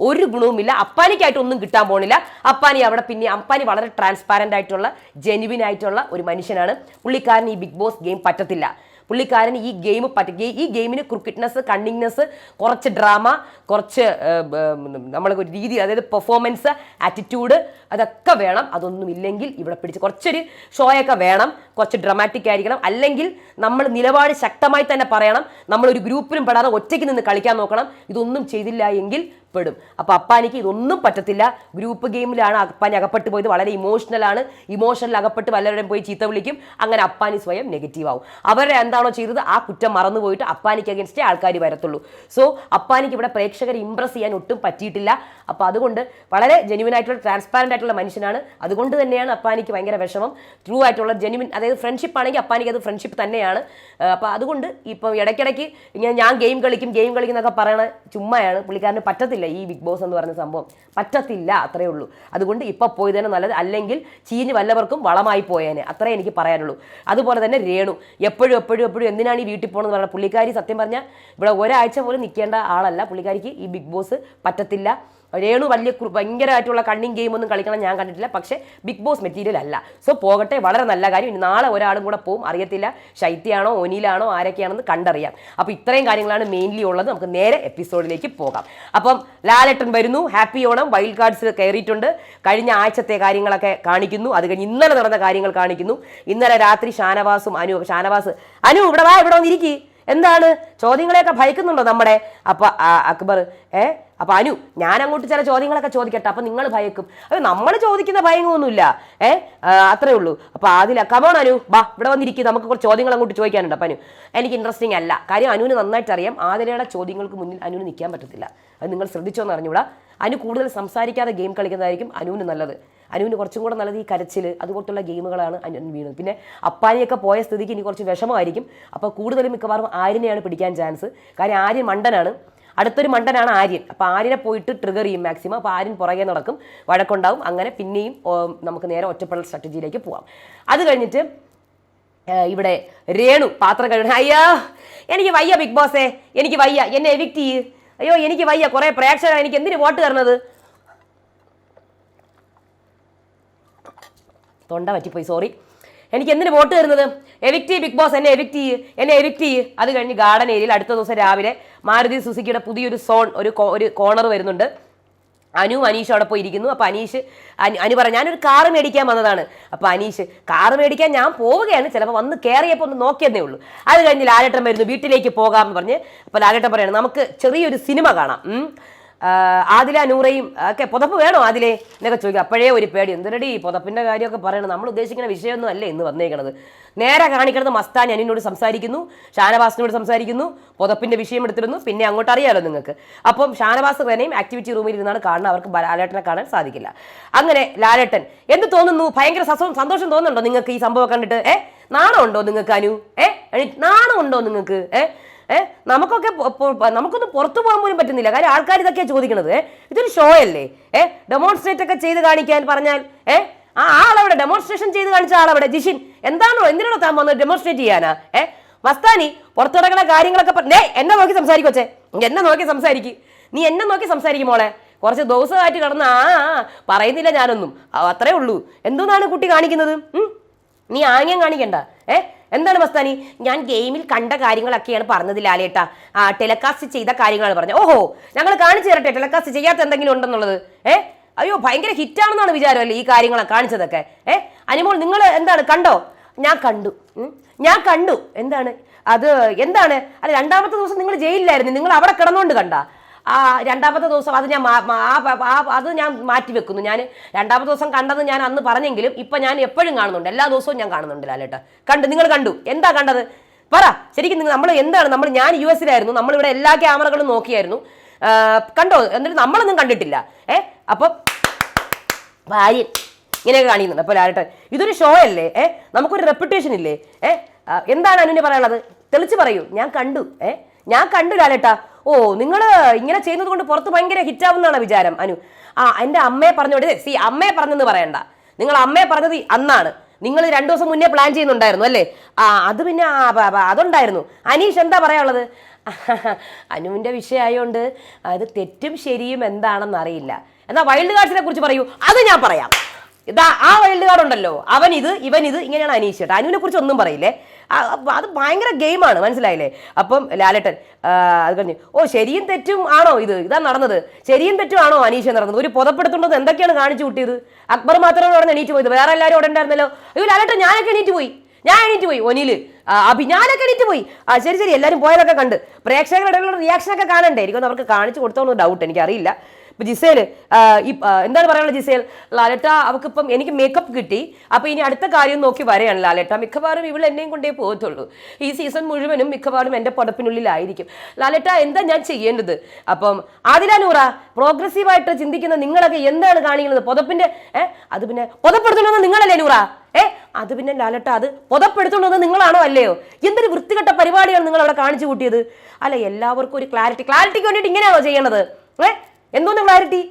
ഒരു ഗുണവുമില്ല. അപ്പാനിക്കായിട്ട് ഒന്നും കിട്ടാൻ പോണില്ല. അപ്പാനി അവിടെ പിന്നെ അപ്പാനി വളരെ ട്രാൻസ്പാരന്റ് ആയിട്ടുള്ള ജെനുവിൻ ആയിട്ടുള്ള ഒരു മനുഷ്യനാണ്. പുള്ളിക്കാരൻ ഈ ബിഗ് ബോസ് ഗെയിം പറ്റത്തില്ല. പുള്ളിക്കാരൻ ഈ ഗെയിം പറ്റ ഈ ഗെയിമിന് ക്രിക്കറ്റ്നെസ് കണ്ണിങ്നെസ് കുറച്ച് ഡ്രാമ കുറച്ച് നമ്മൾ രീതി അതായത് പെർഫോമൻസ് ആറ്റിറ്റ്യൂഡ് അതൊക്കെ വേണം. അതൊന്നും ഇല്ലെങ്കിൽ ഇവിടെ പിടിച്ച് കുറച്ചൊരു ഷോയൊക്കെ വേണം. കുറച്ച് ഡ്രമാറ്റിക് ആയിരിക്കണം. അല്ലെങ്കിൽ നമ്മൾ നിലപാട് ശക്തമായി തന്നെ പറയണം. നമ്മളൊരു ഗ്രൂപ്പിലും പെടാതെ ഒറ്റയ്ക്ക് നിന്ന് കളിക്കാൻ നോക്കണം. ഇതൊന്നും ചെയ്തില്ല എങ്കിൽ പെടും അപ്പൊ അപ്പാനിക്ക് ഇതൊന്നും പറ്റത്തില്ല. ഗ്രൂപ്പ് ഗെയിമിലാണ് അപ്പാനി അകപ്പെട്ട് പോയത്. വളരെ ഇമോഷണലാണ് ഇമോഷണൽ അകപ്പെട്ട് വല്ലവരും പോയി ചീത്ത വിളിക്കും. അങ്ങനെ അപ്പാനി സ്വയം നെഗറ്റീവ് ആവും. അവരെ എന്താണോ ചെയ്തത് ആ കുറ്റം മറന്നു പോയിട്ട് അപ്പാനിക്ക് അഗേൻസ്റ്റേ ആൾക്കാർ വരത്തുള്ളൂ. സോ അപ്പാനിക്ക് ഇവിടെ പ്രേക്ഷകരെ ഇംപ്രസ് ചെയ്യാൻ ഒട്ടും പറ്റിയിട്ടില്ല. അപ്പോൾ അതുകൊണ്ട് വളരെ ജെനുവിൻ ആയിട്ടുള്ള ട്രാൻസ്പാരന്റ് ആയിട്ടുള്ള മനുഷ്യനാണ്. അതുകൊണ്ട് തന്നെയാണ് അപ്പാനിക്ക് ഭയങ്കര വിഷമം. ട്രൂ ആയിട്ടുള്ള ജെനുവിൻ അതായത് ഫ്രണ്ട്ഷിപ്പ് ആണെങ്കിൽ അപ്പാനിക്ക് അത് ഫ്രണ്ട്ഷിപ്പ് തന്നെയാണ്. അപ്പോൾ അതുകൊണ്ട് ഇപ്പം ഇടയ്ക്കിടയ്ക്ക് ഇങ്ങനെ ഞാൻ ഗെയിം കളിക്കും ഗെയിം കളിക്കുന്നൊക്കെ പറയണ ചുമ്മായാണ്. പുള്ളിക്കാരന് പറ്റത്തില്ല. ഈ ബിഗ് ബോസ് എന്ന് പറഞ്ഞ സംഭവം പറ്റത്തില്ല അത്രേ ഉള്ളൂ. അതുകൊണ്ട് ഇപ്പോൾ പോയി തന്നെ നല്ലത്. അല്ലെങ്കിൽ ചീഞ്ഞ് വല്ലവർക്കും വളമായി പോയേനെ. അത്രേ എനിക്ക് പറയാനുള്ളൂ. അതുപോലെ തന്നെ രേണു. എപ്പോഴും എപ്പോഴും എപ്പോഴും എന്തിനാണ് ഈ വീട്ടിൽ പോകണമെന്ന് പറഞ്ഞാൽ പുള്ളിക്കാരി സത്യം പറഞ്ഞാൽ ഇവിടെ ഒരാഴ്ച പോലും നിൽക്കേണ്ട ആളല്ല. പുള്ളിക്കാരിക്ക് ഈ ബിഗ് ബോസ് പറ്റത്തില്ല. രേണു വലിയ ഭയങ്കരമായിട്ടുള്ള കണ്ണിങ് ഗെയിം ഒന്നും കളിക്കണം ഞാൻ കണ്ടിട്ടില്ല. പക്ഷേ ബിഗ് ബോസ് മെറ്റീരിയൽ അല്ല. സോ പോകട്ടെ വളരെ നല്ല കാര്യം. ഇനി നാളെ ഒരാളും കൂടെ പോവും. അറിയത്തില്ല ശൈത്യാണോ ഒനിയിലാണോ ആരൊക്കെയാണെന്ന് കണ്ടറിയാം. അപ്പോൾ ഇത്രയും കാര്യങ്ങളാണ് മെയിൻലി ഉള്ളത്. നമുക്ക് നേരെ എപ്പിസോഡിലേക്ക് പോകാം. അപ്പം ലാലേട്ടൻ വരുന്നു. ഹാപ്പി ഓണം. വൈൽഡ് കാർഡ്സ് കയറിയിട്ടുണ്ട്. കഴിഞ്ഞ ആഴ്ചത്തെ കാര്യങ്ങളൊക്കെ കാണിക്കുന്നു. അത് കഴിഞ്ഞ് ഇന്നലെ നടന്ന കാര്യങ്ങൾ കാണിക്കുന്നു. ഇന്നലെ രാത്രി ഷാനവാസും അനു ഷാനവാസ് അനു ഇവിടെ വാ ഇവിടെ വന്നിരിക്കി. എന്താണ്? ചോദ്യങ്ങളെയൊക്കെ ഭയക്കുന്നുണ്ടോ നമ്മുടെ? അപ്പൊ അക്ബർ ഏ? അപ്പൊ അനു ഞാൻ അങ്ങോട്ട് ചില ചോദ്യങ്ങളൊക്കെ ചോദിക്കട്ടെ. അപ്പൊ നിങ്ങൾ ഭയക്കും. അത് നമ്മൾ ചോദിക്കുന്ന ഭയങ്ങൊന്നുമില്ല ഏ? അത്രേ ഉള്ളൂ. അപ്പൊ അതില കമോൺ അനു. ബാ ഇവിടെ വന്നിരിക്കും. നമുക്ക് കുറച്ച് ചോദ്യങ്ങൾ അങ്ങോട്ട് ചോദിക്കാനുണ്ട്. അപ്പൊ അനു എനിക്ക് ഇൻട്രസ്റ്റിംഗ് അല്ല. കാര്യം അനുവിന് നന്നായിട്ട് അറിയാം. ആതിരയുടെ ചോദ്യങ്ങൾക്ക് മുന്നിൽ അനുവിന് നിൽക്കാൻ പറ്റത്തില്ല. അത് നിങ്ങൾ ശ്രദ്ധിച്ചോന്ന് അറിഞ്ഞൂടാ അനു കൂടുതൽ സംസാരിക്കാതെ ഗെയിം കളിക്കുന്നതായിരിക്കും അനുവിന് നല്ലത്. അനുവിന് കുറച്ചും കൂടെ നല്ലത് ഈ കരച്ചിൽ അതുപോലത്തുള്ള ഗെയിമുകളാണ് അനു വീണത്. പിന്നെ അപ്പാനിയൊക്കെ പോയ സ്ഥിതിക്ക് ഇനി കുറച്ച് വിഷമമായിരിക്കും. അപ്പോൾ കൂടുതലും മിക്കവാറും ആര്യനെയാണ് പിടിക്കാൻ ചാൻസ് കാര്യം ആര്യൻ മണ്ടനാണ്. അടുത്തൊരു മണ്ടനാണ് ആര്യൻ. അപ്പോൾ ആര്യനെ പോയിട്ട് ട്രിഗർ ചെയ്യും മാക്സിമം അപ്പോൾ ആര്യൻ പുറകെ നടക്കും വഴക്കുണ്ടാവും. അങ്ങനെ പിന്നെയും നമുക്ക് നേരെ ഒറ്റപ്പെടൽ സ്ട്രാറ്റജിയിലേക്ക് പോവാം. അത് കഴിഞ്ഞിട്ട് ഇവിടെ രേണു പാത്രം കഴിഞ്ഞ അയ്യോ എനിക്ക് വയ്യ ബിഗ് ബോസേ. എനിക്ക് വയ്യ. എന്നെ എവിക്റ്റ് ചെയ്യ്. അയ്യോ എനിക്ക് വയ്യ. കുറേ പ്രേക്ഷകർ എനിക്ക് എന്തിനു വോട്ട് തരണത്? തൊണ്ട പറ്റിപ്പോയി സോറി എനിക്ക് എന്തിന് വോട്ട് തരുന്നത്? എവിക്റ്റ് ബിഗ് ബോസ് എന്നെ എവിക്റ്റ് ചെയ്യ് എന്നെ എവിക്റ്റ് ചെയ്യ്. അത് കഴിഞ്ഞ് ഗാർഡൻ ഏരിയയിൽ അടുത്ത ദിവസം രാവിലെ മാരുതി സുസുക്കിയുടെ പുതിയൊരു സോൺ ഒരു ഒരു കോർണർ വരുന്നുണ്ട്. അനു അനീഷ് അവിടെ പോയി ഇരിക്കുന്നു. അപ്പോൾ അനീഷ് അനു പറഞ്ഞു ഞാനൊരു കാറ് മേടിക്കാൻ വന്നതാണ്. അപ്പോൾ അനീഷ് കാറ് മേടിക്കാൻ ഞാൻ പോവുകയാണ്. ചിലപ്പോൾ വന്ന് കയറിയപ്പോൾ ഒന്ന് നോക്കിയെന്നേ ഉള്ളൂ. അത് കഴിഞ്ഞ് ലാലേട്ടൻ വരുന്നു വീട്ടിലേക്ക് പോകാമെന്ന് പറഞ്ഞ്. അപ്പോൾ ലാലേട്ടൻ പറയാണ് നമുക്ക് ചെറിയൊരു സിനിമ കാണാം. ആദില നൂറയും ഒക്കെ പുതപ്പ് വേണോ ആദിലെ? എന്നൊക്കെ ചോദിക്കും. അപ്പോഴേ ഒരു പേടി. എന്തിനടി ഈ പുതപ്പിന്റെ കാര്യമൊക്കെ പറയണം നമ്മൾ ഉദ്ദേശിക്കുന്ന വിഷയമൊന്നും അല്ലേ ഇന്ന് വന്നേക്കണത്? നേരെ കാണിക്കണത് മസ്താൻ അനിനോട് സംസാരിക്കുന്നു. ഷാനവാസിനോട് സംസാരിക്കുന്നു. പുതപ്പിന്റെ വിഷയം എടുത്തിരുന്നു. പിന്നെ അങ്ങോട്ട് അറിയാലോ നിങ്ങൾക്ക്. അപ്പം ഷാനവാസ് തന്നെയും ആക്ടിവിറ്റി റൂമിൽ ഇരുന്നാണ് കാണുന്നത്. അവർക്ക് ലാലേട്ടനെ കാണാൻ സാധിക്കില്ല. അങ്ങനെ ലാലേട്ടൻ എന്ത് തോന്നുന്നു? ഭയങ്കര സന്തോഷം തോന്നുന്നുണ്ടോ നിങ്ങൾക്ക് ഈ സംഭവം കണ്ടിട്ട്? ഏ? നാണം ഉണ്ടോ നിങ്ങൾക്ക് അനു? ഏ? നാണമുണ്ടോ നാണം ഉണ്ടോ നിങ്ങൾക്ക്? ഏ? ഏ? നമുക്കൊക്കെ നമുക്കൊന്നും പുറത്തു പോകാൻ പോലും പറ്റുന്നില്ല. കാര്യം ആൾക്കാർ ഇതൊക്കെയാണ് ചോദിക്കുന്നത്. ഇതൊരു ഷോ അല്ലേ? ഏഹ് ഡെമോൺസ്ട്രേറ്റ് ഒക്കെ ചെയ്ത് കാണിക്കാൻ പറഞ്ഞാൽ ഏഹ് ആ ആളവിടെ ഡെമോൺസ്ട്രേഷൻ ചെയ്ത് കാണിച്ച ആളവിടെ ജിഷിൻ. എന്താണോ? എന്തിനാണോ താൻ വന്നത് ഡെമോൺസ്ട്രേറ്റ് ചെയ്യാനാ? ഏഹ് വസ്താനി പുറത്തു നടക്കുന്ന കാര്യങ്ങളൊക്കെ പറഞ്ഞേ എന്നെ നോക്കി സംസാരിക്കൊച്ചേ എന്നെ നോക്കി സംസാരിക്കും. നീ എന്നെ നോക്കി സംസാരിക്കും മോളെ. കുറച്ച് ദിവസമായിട്ട് കിടന്ന് ആ പറയുന്നില്ല ഞാനൊന്നും. അത്രേ ഉള്ളൂ. എന്തോന്നാണ് കുട്ടി കാണിക്കുന്നത്? നീ ആംഗ്യം കാണിക്കണ്ട. ഏ? എന്താണ് മസ്താനി ഞാൻ ഗെയിമിൽ കണ്ട കാര്യങ്ങളൊക്കെയാണ് പറഞ്ഞത് ലാലേട്ടാ. ആ ടെലികാസ്റ്റ് ചെയ്ത കാര്യങ്ങളാണ് പറഞ്ഞത്. ഓഹോ ഞങ്ങൾ കാണിച്ചു തരട്ടെ. ടെലികാസ്റ്റ് ചെയ്യാത്ത എന്തെങ്കിലും ഉണ്ടെന്നുള്ളത്. ഏ? അയ്യോ ഭയങ്കര ഹിറ്റാണെന്നാണ് വിചാരമല്ലേ ഈ കാര്യങ്ങളെ കാണിച്ചതൊക്കെ? ഏ? അനിമോൾ നിങ്ങൾ എന്താണ് കണ്ടോ? ഞാൻ കണ്ടു. ഞാൻ കണ്ടു. എന്താണ്? അത് എന്താണ്? അല്ല രണ്ടാമത്തെ ദിവസം നിങ്ങൾ ജയിലിലായിരുന്നു. നിങ്ങൾ അവിടെ കിടന്നുകൊണ്ട് കണ്ട. ആ രണ്ടാമത്തെ ദിവസം അത് ഞാൻ അത് ഞാൻ മാറ്റി വെക്കുന്നു. ഞാൻ രണ്ടാമത്തെ ദിവസം കണ്ടത് ഞാൻ അന്ന് പറഞ്ഞെങ്കിലും ഇപ്പം ഞാൻ എപ്പോഴും കാണുന്നുണ്ട്. എല്ലാ ദിവസവും ഞാൻ കാണുന്നുണ്ട് ലാലേട്ട. കണ്ടു. നിങ്ങൾ കണ്ടു. എന്താ കണ്ടത്? പറ. ശരിക്കും നിങ്ങൾ നമ്മൾ എന്താണ്? നമ്മൾ ഞാൻ യു എസിലായിരുന്നു നമ്മളിവിടെ എല്ലാ ക്യാമറകളും നോക്കിയായിരുന്നു. കണ്ടോ? എന്നിട്ട് നമ്മളൊന്നും കണ്ടിട്ടില്ല. ഏ അപ്പം ഭാര്യൻ ഇങ്ങനെയൊക്കെ കാണിക്കുന്നുണ്ട്. അപ്പോൾ ലാലേട്ടൻ ഇതൊരു ഷോ അല്ലേ? ഏ നമുക്കൊരു റെപ്യൂട്ടേഷൻ ഇല്ലേ? ഏ എന്താണ് അനുവിന് പറയാനുള്ളത്? തെളിച്ച് പറയൂ. ഞാൻ കണ്ടു. ഏ ഞാൻ കണ്ടു ലാലേട്ടാ. ഓ നിങ്ങൾ ഇങ്ങനെ ചെയ്യുന്നത് കൊണ്ട് പുറത്ത് ഭയങ്കര ഹിറ്റാവുന്നതാണ് വിചാരം അനു. ആ എന്റെ അമ്മയെ പറഞ്ഞോട് സി അമ്മയെ പറഞ്ഞെന്ന് പറയണ്ട. നിങ്ങൾ അമ്മയെ പറഞ്ഞത് അന്നാണ്. നിങ്ങൾ രണ്ടു ദിവസം മുന്നേ പ്ലാൻ ചെയ്യുന്നുണ്ടായിരുന്നു അല്ലേ? ആ അത് പിന്നെ അതുണ്ടായിരുന്നു. അനീഷ് എന്താ പറയാനുള്ളത്? അനുവിന്റെ വിഷയമായതുകൊണ്ട് അത് തെറ്റും ശരിയും എന്താണെന്ന് അറിയില്ല. എന്നാൽ വൈൽഡ് കാർഡ്സിനെ കുറിച്ച് പറയൂ അത് ഞാൻ പറയാം. ഇതാ ആ വൈൽഡ് കാർഡ് ഉണ്ടല്ലോ. അവൻ ഇത് ഇവൻ ഇത് ഇങ്ങനെയാണ് അനീഷ് കേട്ടോ അനുവിനെ കുറിച്ച് ഒന്നും പറയില്ലേ? അത് ഭയങ്കര ഗെയിമാണ് മനസ്സിലായില്ലേ? അപ്പം ലാലേട്ടൻ അത് കഴിഞ്ഞ് ഓ ശരിയും തെറ്റും ആണോ ഇത്? ഇതാ നടന്നത്. ശരിയും തെറ്റും ആണോ അനീഷ നടന്നത്? ഒരു പുതപ്പെടുത്തുണ്ടെന്ന് എന്തൊക്കെയാണ് കാണിച്ചു കൂട്ടിയത്? അക്ബർ മാത്രമേ അവിടെ എണീറ്റ് പോയത്. വേറെ എല്ലാവരും അവിടെ ഉണ്ടായിരുന്നല്ലോ. അയ്യോ ലാലേട്ടൻ ഞാനൊക്കെ എണീറ്റ് പോയി. ഞാൻ എണീറ്റ് പോയി ഒനിൽ അഭി ഞാനൊക്കെ എണീറ്റ് പോയി. ആ ശരി ശരി എല്ലാവരും പോയതൊക്കെ കണ്ട്. പ്രേക്ഷകരുടെ ഒക്കെ കാണണ്ടേ? എനിക്കൊന്ന് അവർക്ക് കാണിച്ചു കൊടുത്തോന്ന് ഡൗട്ട് എനിക്കറിയില്ല. ഇപ്പൊ ജിസേൽ ഈ എന്താണ് പറയാനുള്ളത് ജിസേൽ? ലാലേട്ട അവൾക്കിപ്പം എനിക്ക് മേക്കപ്പ് കിട്ടി. അപ്പൊ ഇനി അടുത്ത കാര്യം നോക്കി വരെയാണ് ലാലേട്ട. മിക്കവാറും ഇവൾ എന്നെയും കൊണ്ടേ പോകത്തുള്ളൂ. ഈ സീസൺ മുഴുവനും മിക്കവാറും എന്റെ പടപ്പിനുള്ളിലായിരിക്കും. ലാലേട്ട എന്താ ഞാൻ ചെയ്യേണ്ടത്? അപ്പം ആദില പ്രോഗ്രസീവായിട്ട് ചിന്തിക്കുന്ന നിങ്ങളൊക്കെ എന്താണ് കാണിക്കുന്നത്? പുതപ്പിന്റെ ഏഹ് അത് പിന്നെ പുതപ്പെടുത്തണമെന്ന് നിങ്ങളല്ലേ നൂറ? ഏ അത് പിന്നെ ലാലട്ട അത് പുതപ്പെടുത്തുള്ളത് നിങ്ങളാണോ അല്ലയോ? എന്തൊരു വൃത്തികെട്ട പരിപാടിയാണ് നിങ്ങൾ അവിടെ കാണിച്ചു കൂട്ടിയത്? അല്ല എല്ലാവർക്കും ഒരു ക്ലാരിറ്റി. ക്ലാരിറ്റിക്ക് വേണ്ടിയിട്ട് ഇങ്ങനെയാണോ ചെയ്യണത്? ഏ എന്തോന്ന് ക്ലാരിറ്റി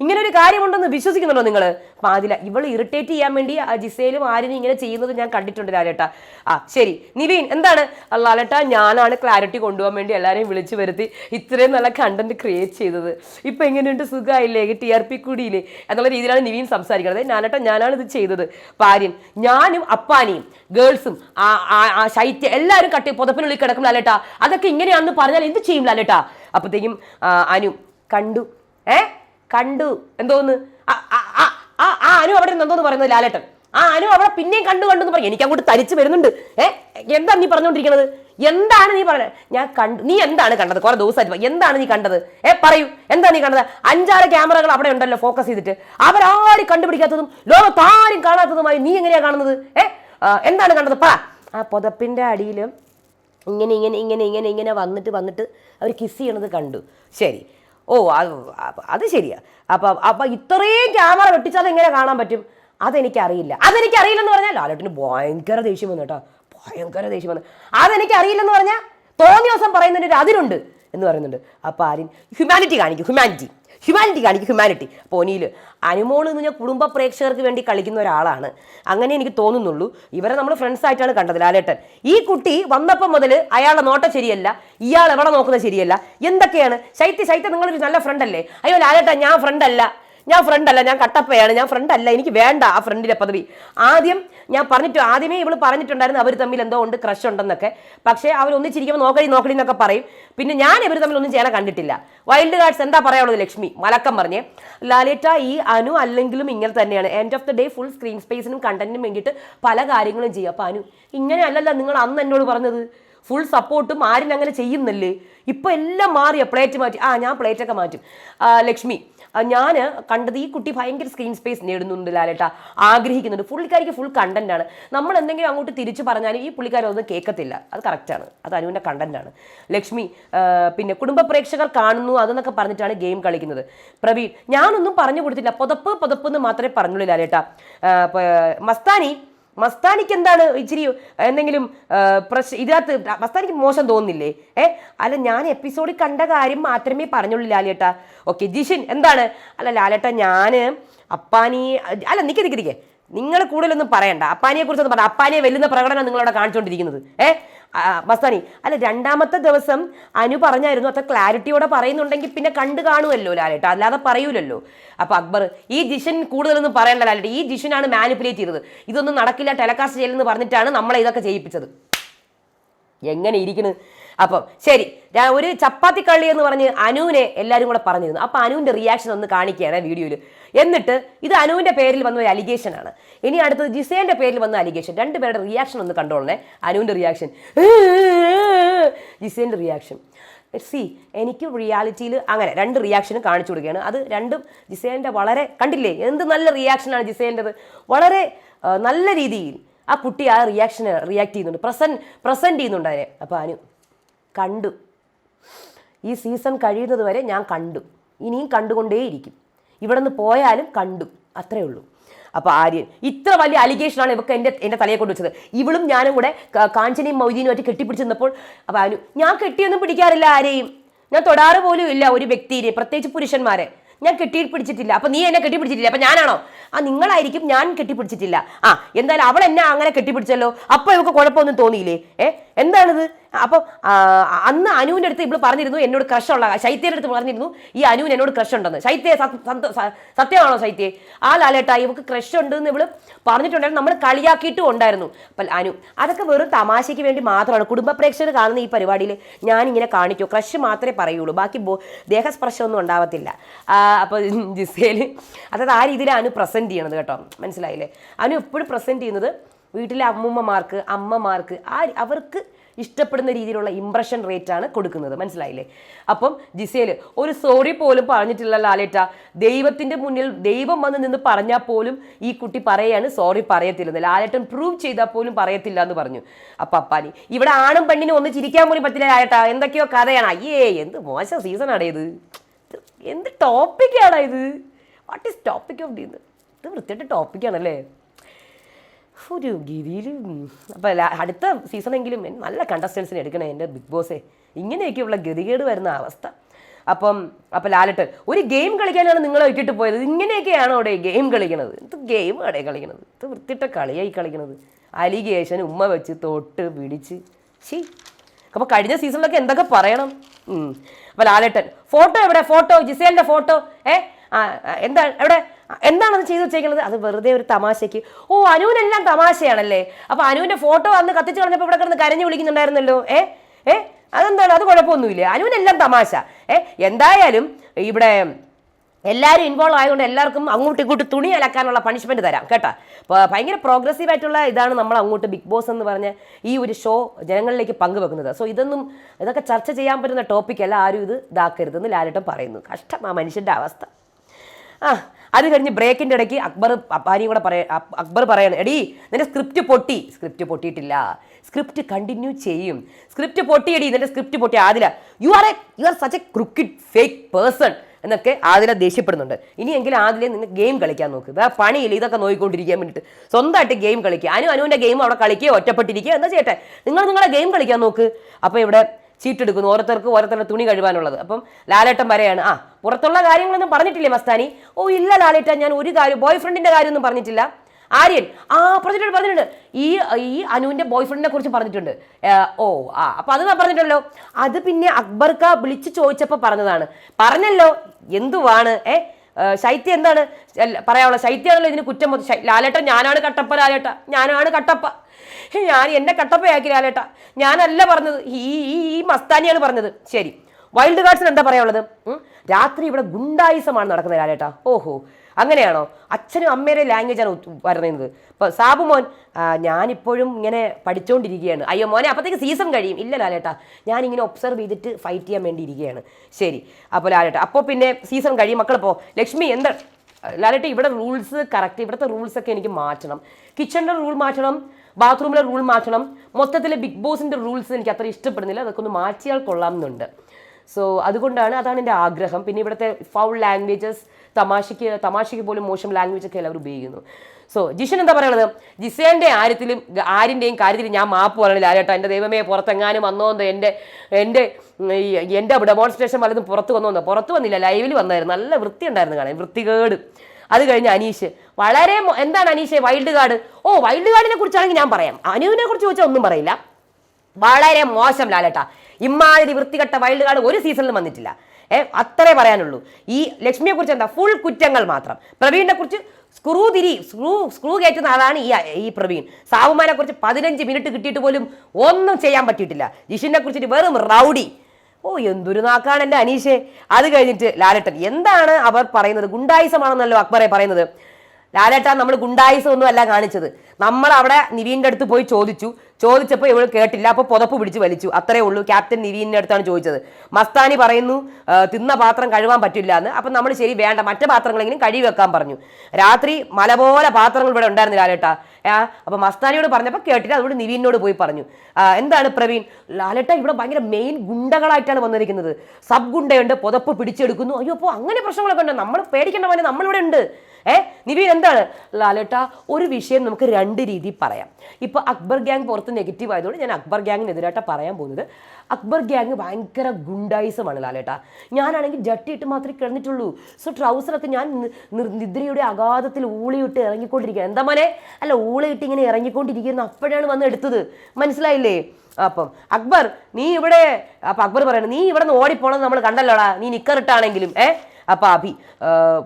ഇങ്ങനെ ഒരു കാര്യമുണ്ടെന്ന് വിശ്വസിക്കുന്നുണ്ടോ നിങ്ങൾ അപ്പൊ അതില ഇവൾ ഇറിറ്റേറ്റ് ചെയ്യാൻ വേണ്ടി ആ ജിസയിലും ആരിനും ഇങ്ങനെ ചെയ്യുന്നത് ഞാൻ കണ്ടിട്ടുണ്ട് ലാലേട്ട ആ ശരി. നിവീൻ എന്താണ്? ലാലേട്ട ഞാനാണ് ക്ലാരിറ്റി കൊണ്ടുപോകാൻ വേണ്ടി എല്ലാവരെയും വിളിച്ചു വരുത്തി ഇത്രയും നല്ല കണ്ടന്റ് ക്രിയേറ്റ് ചെയ്തത്. ഇപ്പൊ എങ്ങനെയുണ്ട്? സുഖമായില്ലേ ടി ആർ പി കൂടിയില്ലേ? എന്നുള്ള രീതിയിലാണ് നിവീൻ സംസാരിക്കുന്നത്. ലാലേട്ട ഞാനാണ് ഇത് ചെയ്തത്. പാര്യൻ ഞാനും അപ്പാനിയും ഗേൾസും ശൈത്യ എല്ലാവരും കട്ടി പുതപ്പിനുള്ളിൽ കിടക്കും ലാലേട്ട. അതൊക്കെ ഇങ്ങനെയാണെന്ന് പറഞ്ഞാൽ എന്ത് ചെയ്യും ലാലേട്ട? അപ്പത്തേക്കും ആ, അനു കണ്ടു. ഏ? കണ്ടു. എന്തോന്ന്? ആ അനു അവിടെ നിന്ന് എന്തോന്ന് പറയുന്നത് ലാലേട്ടൻ? ആ അനു അവിടെ പിന്നെയും കണ്ടു കണ്ടു എന്ന് പറയും. എനിക്ക് അങ്ങോട്ട് തരിച്ചു വരുന്നുണ്ട്. ഏ? എന്താ നീ പറഞ്ഞുകൊണ്ടിരിക്കുന്നത് എന്താണ് നീ പറഞ്ഞത് ഞാൻ കണ്ടു. നീ എന്താണ് കണ്ടത്? കുറെ ദിവസമായിട്ട് എന്താണ് നീ കണ്ടത്? ഏ പറയൂ. എന്താ നീ കണ്ടത്? അഞ്ചാറ് ക്യാമറകൾ അവിടെ ഉണ്ടല്ലോ ഫോക്കസ് ചെയ്തിട്ട്. അവരാരും കണ്ടുപിടിക്കാത്തതും ലോകത്താരും കാണാത്തതുമായി നീ എങ്ങനെയാ കാണുന്നത്? ഏ? എന്താണ് കണ്ടത്? പറ. ആ പുതപ്പിന്റെ അടിയിലും ഇങ്ങനെ ഇങ്ങനെ ഇങ്ങനെ ഇങ്ങനെ ഇങ്ങനെ വന്നിട്ട് വന്നിട്ട് അവർ കിസ് ചെയ്യണത് കണ്ടു. ശരി. ഓ അത് അത് ശരിയാ. അപ്പൊ അപ്പൊ ഇത്രയും ക്യാമറ വെട്ടിച്ചാൽ എങ്ങനെ കാണാൻ പറ്റും? അതെനിക്കറിയില്ല. അതെനിക്കറിയില്ലെന്ന് പറഞ്ഞാൽ ലാലേട്ടിന് ഭയങ്കര ദേഷ്യം വന്നു കേട്ടോ. ഭയങ്കര ദേഷ്യം വന്നു. അതെനിക്കറിയില്ലെന്ന് പറഞ്ഞാൽ തോന്നിയ ദിവസം പറയുന്നതിന് ഒരു അതിരുണ്ട് എന്ന് പറയുന്നുണ്ട്. അപ്പൊ ആരും ഹ്യൂമാനിറ്റി കാണിക്കും ഹ്യൂമാനിറ്റി ഹ്യൂമാനിറ്റി കാണിക്കും ഹ്യൂമാനിറ്റി പോനിയിൽ അനുമോൾ എന്ന് പറഞ്ഞാൽ കുടുംബ പ്രേക്ഷകർക്ക് വേണ്ടി കളിക്കുന്ന ഒരാളാണ്. അങ്ങനെ എനിക്ക് തോന്നുന്നുള്ളൂ. ഇവരെ നമ്മൾ ഫ്രണ്ട്സ് ആയിട്ടാണ് കണ്ടത് ലാലേട്ടൻ. ഈ കുട്ടി വന്നപ്പം മുതൽ അയാളുടെ നോട്ടം ശരിയല്ല ഇയാൾ എവിടെ നോക്കുന്നത് ശരിയല്ല. എന്തൊക്കെയാണ്? ശൈത്യ ശൈത്യ നിങ്ങളൊരു നല്ല ഫ്രണ്ട് അല്ലേ? അയ്യോ ലാലേട്ടൻ ഞാൻ ഫ്രണ്ട് അല്ല. ഞാൻ ഫ്രണ്ട് അല്ല ഞാൻ കട്ടപ്പയാണ് ഞാൻ ഫ്രണ്ട് അല്ല എനിക്ക് വേണ്ട ആ ഫ്രണ്ടിന്റെ പദവി. ആദ്യം ഞാൻ പറഞ്ഞിട്ട് ആദ്യമേ ഇവൾ പറഞ്ഞിട്ടുണ്ടായിരുന്നു അവർ തമ്മിൽ എന്തോ ഉണ്ട് ക്രഷ് ഉണ്ടെന്നൊക്കെ. പക്ഷേ അവർ ഒന്നിച്ചിരിക്കുമ്പോൾ നോക്കടി നോക്കടി എന്നൊക്കെ പറയും. പിന്നെ ഞാൻ ഇവർ തമ്മിൽ ഒന്നും ചെയ്യാൻ കണ്ടിട്ടില്ല. വൈൽഡ് കാർഡ്സ് എന്താ പറയാനുള്ളത് ലക്ഷ്മി? മലക്കം പറഞ്ഞേ ലാലേറ്റ ഈ അനു അല്ലെങ്കിലും ഇങ്ങനെ തന്നെയാണ്. End of the day full screen സ്പേസിനും കണ്ടന്റിനും വേണ്ടിയിട്ട് പല കാര്യങ്ങളും ചെയ്യും. അപ്പൊ അനു ഇങ്ങനെ അല്ലല്ല നിങ്ങൾ അന്ന് എന്നോട് പറഞ്ഞത്? ഫുൾ സപ്പോർട്ടും ആരും അങ്ങനെ ചെയ്യുന്നില്ലേ? ഇപ്പൊ എല്ലാം മാറിയ? പ്ലേറ്റ് മാറ്റി. ആ ഞാൻ പ്ലേറ്റ് ഒക്കെ മാറ്റും. ലക്ഷ്മി ഞാൻ കണ്ടത് ഈ കുട്ടി ഭയങ്കര സ്ക്രീൻ സ്പേസ് നേടുന്നുണ്ട് ലാലേട്ട. ആഗ്രഹിക്കുന്നുണ്ട്. പുള്ളിക്കാരിക്ക് ഫുൾ കണ്ടന്റ് ആണ്. നമ്മൾ എന്തെങ്കിലും അങ്ങോട്ട് തിരിച്ചു പറഞ്ഞാലും ഈ പുള്ളിക്കാരി ഒന്നും കേൾക്കത്തില്ല. അത് കറക്റ്റാണ് അത് അനുവിന്റെ കണ്ടന്റ് ആണ്. ലക്ഷ്മി പിന്നെ കുടുംബ പ്രേക്ഷകർ കാണുന്നു അതെന്നൊക്കെ പറഞ്ഞിട്ടാണ് ഗെയിം കളിക്കുന്നത്. പ്രവീൺ ഞാനൊന്നും പറഞ്ഞു കൊടുത്തില്ല. പുതപ്പ് പുതപ്പ് എന്ന് മാത്രമേ പറഞ്ഞുള്ളൂ ലാലേട്ട. മസ്താനി മസ്താനിക്ക് എന്താണ് ഇച്ചിരി എന്തെങ്കിലും പ്രശ്നം പ്രശ് ഇതിനകത്ത് മസ്താനിക്ക് മോശം തോന്നുന്നില്ലേ? ഏ അല്ല ഞാൻ എപ്പിസോഡിൽ കണ്ട കാര്യം മാത്രമേ പറഞ്ഞുള്ളൂ ലാലേട്ട. ഓക്കെ ജിഷിൻ എന്താണ്? അല്ല ലാലേട്ട ഞാൻ അപ്പാനി അല്ല നിക്ക് നിക്ക് നിക്ക്. നിങ്ങൾ കൂടുതലൊന്നും പറയണ്ട. അപ്പാനിയെ കുറിച്ചൊന്നും പറ അപ്പാനിയെ വെല്ലുന്ന പ്രകടനം നിങ്ങളവിടെ കാണിച്ചുകൊണ്ടിരിക്കുന്നത് ഏ മസ്താനി അല്ല രണ്ടാമത്തെ ദിവസം അനു പറഞ്ഞായിരുന്നു അത്ര ക്ലാരിറ്റിയോടെ പറയുന്നുണ്ടെങ്കിൽ പിന്നെ കണ്ടു കാണുമല്ലോ ലാലേട്ട. അല്ലാതെ പറയൂലല്ലോ. അപ്പൊ അക്ബർ ഈ ജിഷൻ കൂടുതലൊന്നും പറയണ്ട ലാലേട്ട. ഈ ജിഷനാണ് മാനിപ്പുലേറ്റ് ചെയ്തത്. ഇതൊന്നും നടക്കില്ല ടെലകാസ്റ്റ് ചെയ്യലെന്ന് പറഞ്ഞിട്ടാണ് നമ്മളെ ഇതൊക്കെ ചെയ്യിപ്പിച്ചത്. എങ്ങനെ ഇരിക്കുന്നു അപ്പം ശരി ഒരു ചപ്പാത്തി കള്ളി എന്ന് പറഞ്ഞ് അനുവിനെ എല്ലാവരും കൂടെ പറഞ്ഞിരുന്നു. അപ്പം അനുവിന്റെ റിയാക്ഷൻ ഒന്ന് കാണിക്കുകയാണ് വീഡിയോയിൽ എന്നിട്ട് ഇത് അനുവിന്റെ പേരിൽ വന്ന ഒരു അലിഗേഷൻ ആണ്. ഇനി അടുത്തത് ജിസേന്റെ പേരിൽ വന്ന അലിഗേഷൻ രണ്ട് പേരുടെ റിയാക്ഷൻ ഒന്ന് കണ്ടോളണേ. അനുവിന്റെ റിയാക്ഷൻ ജിസേന്റെ റിയാക്ഷൻ സി എനിക്ക് റിയാലിറ്റിയിൽ അങ്ങനെ രണ്ട് റിയാക്ഷനും കാണിച്ചു കൊടുക്കുകയാണ്. അത് രണ്ടും ജിസേന്റെ വളരെ കണ്ടില്ലേ? എന്ത് നല്ല റിയാക്ഷനാണ് ജിസേന്റെത്? വളരെ നല്ല രീതിയിൽ ആ കുട്ടി ആ റിയാക്ഷന് റിയാക്ട് ചെയ്യുന്നുണ്ട്. പ്രസന്റ് പ്രസന്റ് ചെയ്യുന്നുണ്ട് അതിനെ. അപ്പോൾ അനു കണ്ടു. ഈ സീസൺ കഴിയുന്നത് വരെ ഞാൻ കണ്ടു. ഇനിയും കണ്ടുകൊണ്ടേയിരിക്കും. ഇവിടെ നിന്ന് പോയാലും കണ്ടു. അത്രേ ഉള്ളൂ. അപ്പോൾ ആര്യൻ ഇത്ര വലിയ അലിഗേഷനാണ് ഇവക്ക് എന്റെ എന്റെ തലയെ കൊണ്ട് വെച്ചത്. ഇവളും ഞാനും കൂടെ കാഞ്ചനയും മൊയ്തീനുമായിട്ട് കെട്ടിപ്പിടിച്ച് നിന്നപ്പോൾ അപ്പോൾ അനു ഞാൻ കെട്ടിയൊന്നും പിടിക്കാറില്ല ആരെയും. ഞാൻ തൊടാറ് പോലും ഇല്ല ഒരു വ്യക്തിയെ പ്രത്യേകിച്ച് പുരുഷന്മാരെ. ഞാൻ കെട്ടിപ്പിടിച്ചിട്ടില്ല. അപ്പൊ നീ എന്നെ കെട്ടിപ്പിടിച്ചിട്ടില്ല? അപ്പൊ ഞാനാണോ? ആ നിങ്ങളായിരിക്കും ഞാൻ കെട്ടിപ്പിടിച്ചിട്ടില്ല. ആ എന്തായാലും അവൾ എന്നെ അങ്ങനെ കെട്ടിപ്പിടിച്ചല്ലോ. അപ്പൊ ഇവക്ക് കുഴപ്പമൊന്നും തോന്നിയില്ലേ? ഏ എന്താണിത്? അപ്പം ആ, അന്ന് അനുവിന്റെ അടുത്ത് ഇവൾ പറഞ്ഞിരുന്നു എന്നോട് ക്രഷുള്ള ശൈത്യയുടെ അടുത്ത് പറഞ്ഞിരുന്നു ഈ അനുവിന് എന്നോട് ക്രഷ് ഉണ്ടെന്ന്. ശൈത്യ സത്യമാണോ ശൈത്യ ആ ലാലേട്ട ഇവക്ക് ക്രഷ് ഉണ്ട് എന്ന് ഇവൾ പറഞ്ഞിട്ടുണ്ടായിരുന്നു നമ്മൾ കളിയാക്കിയിട്ടും ഉണ്ടായിരുന്നു. അപ്പം അനു അതൊക്കെ വെറും തമാശയ്ക്ക് വേണ്ടി മാത്രമാണ്. കുടുംബ പ്രേക്ഷകർ കാണുന്ന ഈ പരിപാടിയിൽ ഞാൻ ഇങ്ങനെ കാണിക്കൂ. ക്രഷ് മാത്രമേ പറയുള്ളൂ. ബാക്കി ദേഹസ്പർശമൊന്നും ഉണ്ടാവത്തില്ല. അപ്പോൾ ജിസേൽ അതായത് ആ രീതിയിലാണ് അനു പ്രസന്റ് ചെയ്യണത് കേട്ടോ. മനസ്സിലായില്ലേ? അനു എപ്പോഴും പ്രസന്റ് ചെയ്യുന്നത് വീട്ടിലെ അമ്മൂമ്മമാർക്ക് അമ്മമാർക്ക് ആ അവർക്ക് ഇഷ്ടപ്പെടുന്ന രീതിയിലുള്ള ഇംപ്രഷൻ റേറ്റ് ആണ് കൊടുക്കുന്നത്. മനസ്സിലായില്ലേ? അപ്പം ജിസേൽ ഒരു സോറി പോലും പറഞ്ഞിട്ടില്ല ലാലേട്ട. ദൈവത്തിന്റെ മുന്നിൽ ദൈവം വന്ന് നിന്ന് പറഞ്ഞാൽ പോലും ഈ കുട്ടി പറയാണ് സോറി പറയത്തില്ലെന്ന്. ലാലേട്ടൻ പ്രൂവ് ചെയ്താൽ പോലും പറയത്തില്ല എന്ന് പറഞ്ഞു. അപ്പൊ അപ്പാനി ഇവിടെ ആണും പെണ്ണിനും ഒന്ന് ചിരിക്കാൻ പോലും പറ്റില്ല ലാലേട്ട. എന്തൊക്കെയോ കഥയാണ്. അയ്യേ എന്ത് മോശം സീസൺ ഇത്. എന്ത് ടോപ്പിക്കാണ് ഇത്? വാട്ട് ഈസ് ടോപ്പിക് ഓഫ് ഇത് ഇത് വൃത്തിയായിട്ട് ടോപ്പിക്കാണല്ലേ ഒരു ഗിരിയിൽ അപ്പം അടുത്ത സീസണെങ്കിലും നല്ല കണ്ടസ്റ്റൻസിനെ എടുക്കണേ എന്റെ ബിഗ് ബോസേ. ഇങ്ങനെയൊക്കെയുള്ള ഗതികേട് വരുന്ന അവസ്ഥ. അപ്പം അപ്പം ലാലിട്ട് ഒരു ഗെയിം കളിക്കാനാണ് നിങ്ങളെ ഇട്ടിട്ട് പോയത്. ഇങ്ങനെയൊക്കെയാണോ അവിടെ ഗെയിം കളിക്കണത്? ഇത് ഗെയിം അവിടെ കളിക്കണത്? ഇത് വൃത്തിട്ട കളിയായി കളിക്കണത്? അലിഗേഷൻ ഉമ്മ വെച്ച് തൊട്ട് പിടിച്ച്. ശീ അപ്പോൾ കഴിഞ്ഞ സീസണിലൊക്കെ എന്തൊക്കെ പറയണം? അപ്പം അപ്പോൾ ലാലേട്ടൻ ഫോട്ടോ എവിടെ? ഫോട്ടോ ജിസേലിന്റെ ഫോട്ടോ? ഏ? എന്താ എവിടെ? എന്താണ് അത് ചെയ്തു വെച്ചേക്കുന്നത് അത് വെറുതെ ഒരു തമാശയ്ക്ക്. ഓ അനുവിനെല്ലാം തമാശയാണല്ലേ? അപ്പൊ അനുവിന്റെ ഫോട്ടോ അന്ന് കത്തിച്ചു കളഞ്ഞപ്പോൾ ഇവിടെ കിടന്ന് കരഞ്ഞു വിളിക്കുന്നുണ്ടായിരുന്നല്ലോ. ഏ? ഏ? അതെന്താണ്? അത് കുഴപ്പമൊന്നുമില്ല. അനുവിനെല്ലാം തമാശ. ഏ? എന്തായാലും ഇവിടെ എല്ലാവരും ഇൻവോൾവ് ആയതുകൊണ്ട് എല്ലാവർക്കും അങ്ങോട്ടും ഇങ്ങോട്ട് തുണി അലക്കാനുള്ള പണിഷ്മെന്റ് തരാം. കേട്ടോ? അപ്പോൾ ഭയങ്കര പ്രോഗ്രസീവ് ആയിട്ടുള്ള ഇതാണ് നമ്മൾ അങ്ങോട്ട് ബിഗ് ബോസ് എന്ന് പറഞ്ഞ ഈ ഒരു ഷോ ജനങ്ങളിലേക്ക് പങ്കുവെക്കുന്നത്. സോ ഇതൊന്നും ഇതൊക്കെ ചർച്ച ചെയ്യാൻ പറ്റുന്ന ടോപ്പിക്കല്ല ആരും ഇത് ഇതാക്കരുതെന്ന് ലാലിട്ടം പറയുന്നു. കഷ്ടം ആ മനുഷ്യന്റെ അവസ്ഥ. ആ അത് കഴിഞ്ഞ് ബ്രേക്കിന്റെ ഇടയ്ക്ക് അക്ബർ അപ്പാനിയും കൂടെ പറയാ അക്ബർ പറയാണ് എടീ നിന്റെ സ്ക്രിപ്റ്റ് പൊട്ടി. സ്ക്രിപ്റ്റ് പൊട്ടിയിട്ടില്ല. സ്ക്രിപ്റ്റ് കണ്ടിന്യൂ ചെയ്യും. സ്ക്രിപ്റ്റ് പൊട്ടിയടി നിന്റെ സ്ക്രിപ്റ്റ് പൊട്ടി. Adila you are a you are such a cricket fake person എന്നൊക്കെ ആദില ദേഷ്യപ്പെടുന്നുണ്ട്. ഇനിയെങ്കിലും ആദിലെ നിന്ന് ഗെയിം കളിക്കാൻ നോക്ക്. വേറെ പണിയില്ല ഇതൊക്കെ നോക്കിക്കൊണ്ടിരിക്കാൻ വേണ്ടിയിട്ട് സ്വന്തമായിട്ട് ഗെയിം കളിക്കുക അനു അനുവിന്റെ ഗെയിം അവിടെ കളിക്കുകയോ ഒറ്റപ്പെട്ടിരിക്കുക എന്താ ചെയ്യട്ടെ? നിങ്ങൾ നിങ്ങളുടെ ഗെയിം കളിക്കാൻ നോക്ക്. അപ്പോൾ ഇവിടെ ചീട്ട് എടുക്കുന്നു ഓരോരുത്തർക്ക് ഓരോരുത്തരുടെ തുണി കഴുകാനുള്ളത്. അപ്പം ലാലേട്ടൻ വരെയാണ് ആ പുറത്തുള്ള കാര്യങ്ങളൊന്നും പറഞ്ഞിട്ടില്ലേ മസ്താനി? ഓ ഇല്ല ലാലേട്ട ഞാൻ ഒരു കാര്യം ബോയ് ഫ്രണ്ടിന്റെ കാര്യമൊന്നും പറഞ്ഞിട്ടില്ല. ആര്യൻ ആ പറഞ്ഞിട്ടുണ്ട് പറഞ്ഞിട്ടുണ്ട്. ഈ ഈ അനുവിന്റെ ബോയ് ഫ്രണ്ടിനെ കുറിച്ച് പറഞ്ഞിട്ടുണ്ട്. ഓ ആ അപ്പൊ അത് ഞാൻ അത് പിന്നെ അക്ബർക്ക വിളിച്ച് ചോദിച്ചപ്പോൾ പറഞ്ഞതാണ്. പറഞ്ഞല്ലോ എന്തുവാണ്? ഏ ശൈത്യ എന്താണ്? പറയാനുള്ള ശൈത്യാണല്ലോ ഇതിന് കുറ്റം ലാലേട്ട ഞാനാണ് കട്ടപ്പ ലാലേട്ട ഞാനാണ് കട്ടപ്പ. ഞാൻ എന്നെ കട്ടപ്പയാക്കി ലാലേട്ട ഞാനല്ല പറഞ്ഞത്. ഈ ഈ മസ്താനിയാണ് പറഞ്ഞത്. ശരി. വൈൽഡ് കാർഡ്സിന് എന്താ പറയാനുള്ളത്? രാത്രി ഇവിടെ ഗുണ്ടായിസമാണ് നടക്കുന്നത് ലാലേട്ട ഓഹോ. അങ്ങനെയാണോ? അച്ഛനും അമ്മയുടെ ലാംഗ്വേജാണ് പറയുന്നത് ഇപ്പൊ സാബു മോൻ ഞാനിപ്പോഴും ഇങ്ങനെ പഠിച്ചുകൊണ്ടിരിക്കുകയാണ് അയ്യോ മോനെ അപ്പോഴത്തേക്ക് സീസൺ കഴിയും. ഇല്ല ലാലേട്ട ഞാനിങ്ങനെ ഒബ്സർവ് ചെയ്തിട്ട് ഫൈറ്റ് ചെയ്യാൻ വേണ്ടി ഇരിക്കുകയാണ്. ശരി. അപ്പോൾ ലാലേട്ട അപ്പോൾ പിന്നെ സീസൺ കഴിയും. മക്കളിപ്പോൾ ലക്ഷ്മി എന്താ? ലാലേട്ട ഇവിടെ റൂൾസ് കറക്റ്റ് ഇവിടുത്തെ റൂൾസ് ഒക്കെ എനിക്ക് മാറ്റണം. കിച്ചണിന്റെ റൂൾ മാറ്റണം. ബാത്റൂമിലെ റൂൾ മാറ്റണം. മൊത്തത്തിൽ ബിഗ് ബോസിന്റെ റൂൾസ് എനിക്ക് അത്ര ഇഷ്ടപ്പെടുന്നില്ല. അതൊക്കെ ഒന്ന് മാറ്റിയാൽ കൊള്ളാം എന്നുണ്ട് സോ അതുകൊണ്ടാണ് അതാണ് എന്റെ ആഗ്രഹം. പിന്നെ ഇവിടുത്തെ ഫൗൾ ലാംഗ്വേജസ് തമാശയ്ക്ക് തമാശയ്ക്ക് പോലും മോശം ലാംഗ്വേജ് ഒക്കെ എല്ലാവരും ഉപയോഗിക്കുന്നു. സോ ജിഷൻ എന്താ പറയുന്നത് ജിസേന്റെ ആരത്തിലും ആരിന്റെയും കാര്യത്തിലും ഞാൻ മാപ്പ് പറയണില്ല ആരേട്ടോ എന്റെ ദൈവമേ പുറത്തെങ്ങാനും വന്നോന്ന് എന്റെ എന്റെ എന്റെ ഡെമോൺസ്ട്രേഷൻ വല്ലതും പുറത്ത് വന്നോന്ന് പുറത്ത് വന്നില്ല ലൈവിൽ വന്നായിരുന്നു. നല്ല വൃത്തി ഉണ്ടായിരുന്നു കാണാൻ. വൃത്തികേട്. അത് കഴിഞ്ഞ് അനീഷ്. വളരെ എന്താണ് അനീഷ് വൈൽഡ് കാർഡ് ഓ വൈൽഡ് കാർഡിനെ കുറിച്ചാണെങ്കിൽ ഞാൻ പറയാം. അനുവിനെ കുറിച്ച് ചോദിച്ചാൽ ഒന്നും പറയില്ല. വളരെ മോശം ലാലേട്ട. ഇമ്മാതിരി വൃത്തികെട്ട വൈൽഡ് കാർഡ് ഒരു സീസണിലും വന്നിട്ടില്ല. ഏ അത്രേ പറയാനുള്ളൂ. ഈ ലക്ഷ്മിയെ കുറിച്ച് എന്താ? ഫുൾ കുറ്റങ്ങൾ മാത്രം. പ്രവീണിനെ കുറിച്ച് സ്ക്രൂ തിരി സ്ക്രൂ സ്ക്രൂ കയറ്റുന്ന ആളാണ് ഈ ഈ പ്രവീൺ. സാവുമാനെ കുറിച്ച് പതിനഞ്ച് മിനിറ്റ് കിട്ടിയിട്ട് പോലും ഒന്നും ചെയ്യാൻ പറ്റിയിട്ടില്ല. ജിഷിനെ കുറിച്ചിട്ട് വെറും റൗഡി ഓ എന്തൊരു നാക്കാണ് എന്റെ അനീഷെ. അത് കഴിഞ്ഞിട്ട് ലാലേട്ടൻ. എന്താണ് അവർ പറയുന്നത്? ഗുണ്ടായിസമാണെന്നല്ലോ അക്ബറെ പറയുന്നത്. ലാലേട്ടൻ നമ്മൾ ഗുണ്ടായിസം ഒന്നും അല്ല കാണിച്ചത്. നമ്മൾ അവിടെ നിവീന്റെ അടുത്ത് പോയി ചോദിച്ചു. ചോദിച്ചപ്പോൾ ഇവൾ കേട്ടില്ല. അപ്പോൾ പുതപ്പ് പിടിച്ച് വലിച്ചു. അത്രേ ഉള്ളൂ. ക്യാപ്റ്റൻ നിവീനിന്റെ അടുത്താണ് ചോദിച്ചത്. മസ്താനി പറയുന്നു തിന്ന പാത്രം കഴുകാൻ പറ്റില്ല എന്ന്. അപ്പം നമ്മൾ ശരി വേണ്ട. മറ്റു പാത്രങ്ങളെങ്കിലും കഴുകി വെക്കാൻ പറഞ്ഞു. രാത്രി മല പോലെ പാത്രങ്ങൾ ഇവിടെ ഉണ്ടായിരുന്നില്ല ലാലേട്ട. അപ്പോൾ മസ്താനിയോട് പറഞ്ഞപ്പോൾ കേട്ടില്ല. അതുകൊണ്ട് നിവീനോട് പോയി പറഞ്ഞു. എന്താണ് പ്രവീൺ? ലാലേട്ട ഇവിടെ ഭയങ്കര മെയിൻ ഗുണ്ടകളായിട്ടാണ് വന്നിരിക്കുന്നത്. സബ് ഗുണ്ടയുണ്ട്. പുതപ്പ് പിടിച്ചെടുക്കുന്നു. അയ്യോ അപ്പോൾ അങ്ങനെ പ്രശ്നങ്ങളൊക്കെ ഉണ്ട്? നമ്മൾ പേടിക്കേണ്ട പോലെ നമ്മളിവിടെ ഉണ്ട്. ഏ നിവീൻ എന്താണ്? ലാലേട്ട ഒരു വിഷയം നമുക്ക് രണ്ട് രീതി പറയാം. ഇപ്പോൾ അക്ബർ ഗ്യാങ് പുറത്ത് നെഗറ്റീവ് ആയതുകൊണ്ട് ഞാൻ അക്ബർ ഗ്യാങ്ങിനെതിരായിട്ടാണ് പറയാൻ പോകുന്നത്. അക്ബർ ഗ്യാങ് ഭയങ്കര ഗുണ്ടായിസമാണ് ലാലേട്ട. ഞാനാണെങ്കിൽ ജട്ടിയിട്ട് മാത്രമേ കിടന്നിട്ടുള്ളൂ. സോ ട്രൗസറൊക്കെ ഞാൻ നിദ്രയുടെ അഗാധത്തിൽ ഊളിയിട്ട് ഇറങ്ങിക്കൊണ്ടിരിക്കുക എന്താ മോനെ? അല്ല ഊളിയിട്ട് ഇങ്ങനെ ഇറങ്ങിക്കൊണ്ടിരിക്കുന്ന. അപ്പോഴാണ് വന്ന് എടുത്തത്. മനസ്സിലായില്ലേ? അപ്പം അക്ബർ നീ ഇവിടെ അപ്പൊ അക്ബർ പറയുന്നത് നീ ഇവിടെ നിന്ന് ഓടിപ്പോണെന്ന് നമ്മൾ കണ്ടല്ലോടാ. നീ നിക്കറിട്ടാണെങ്കിലും ഏ? അപ്പൊ അഭി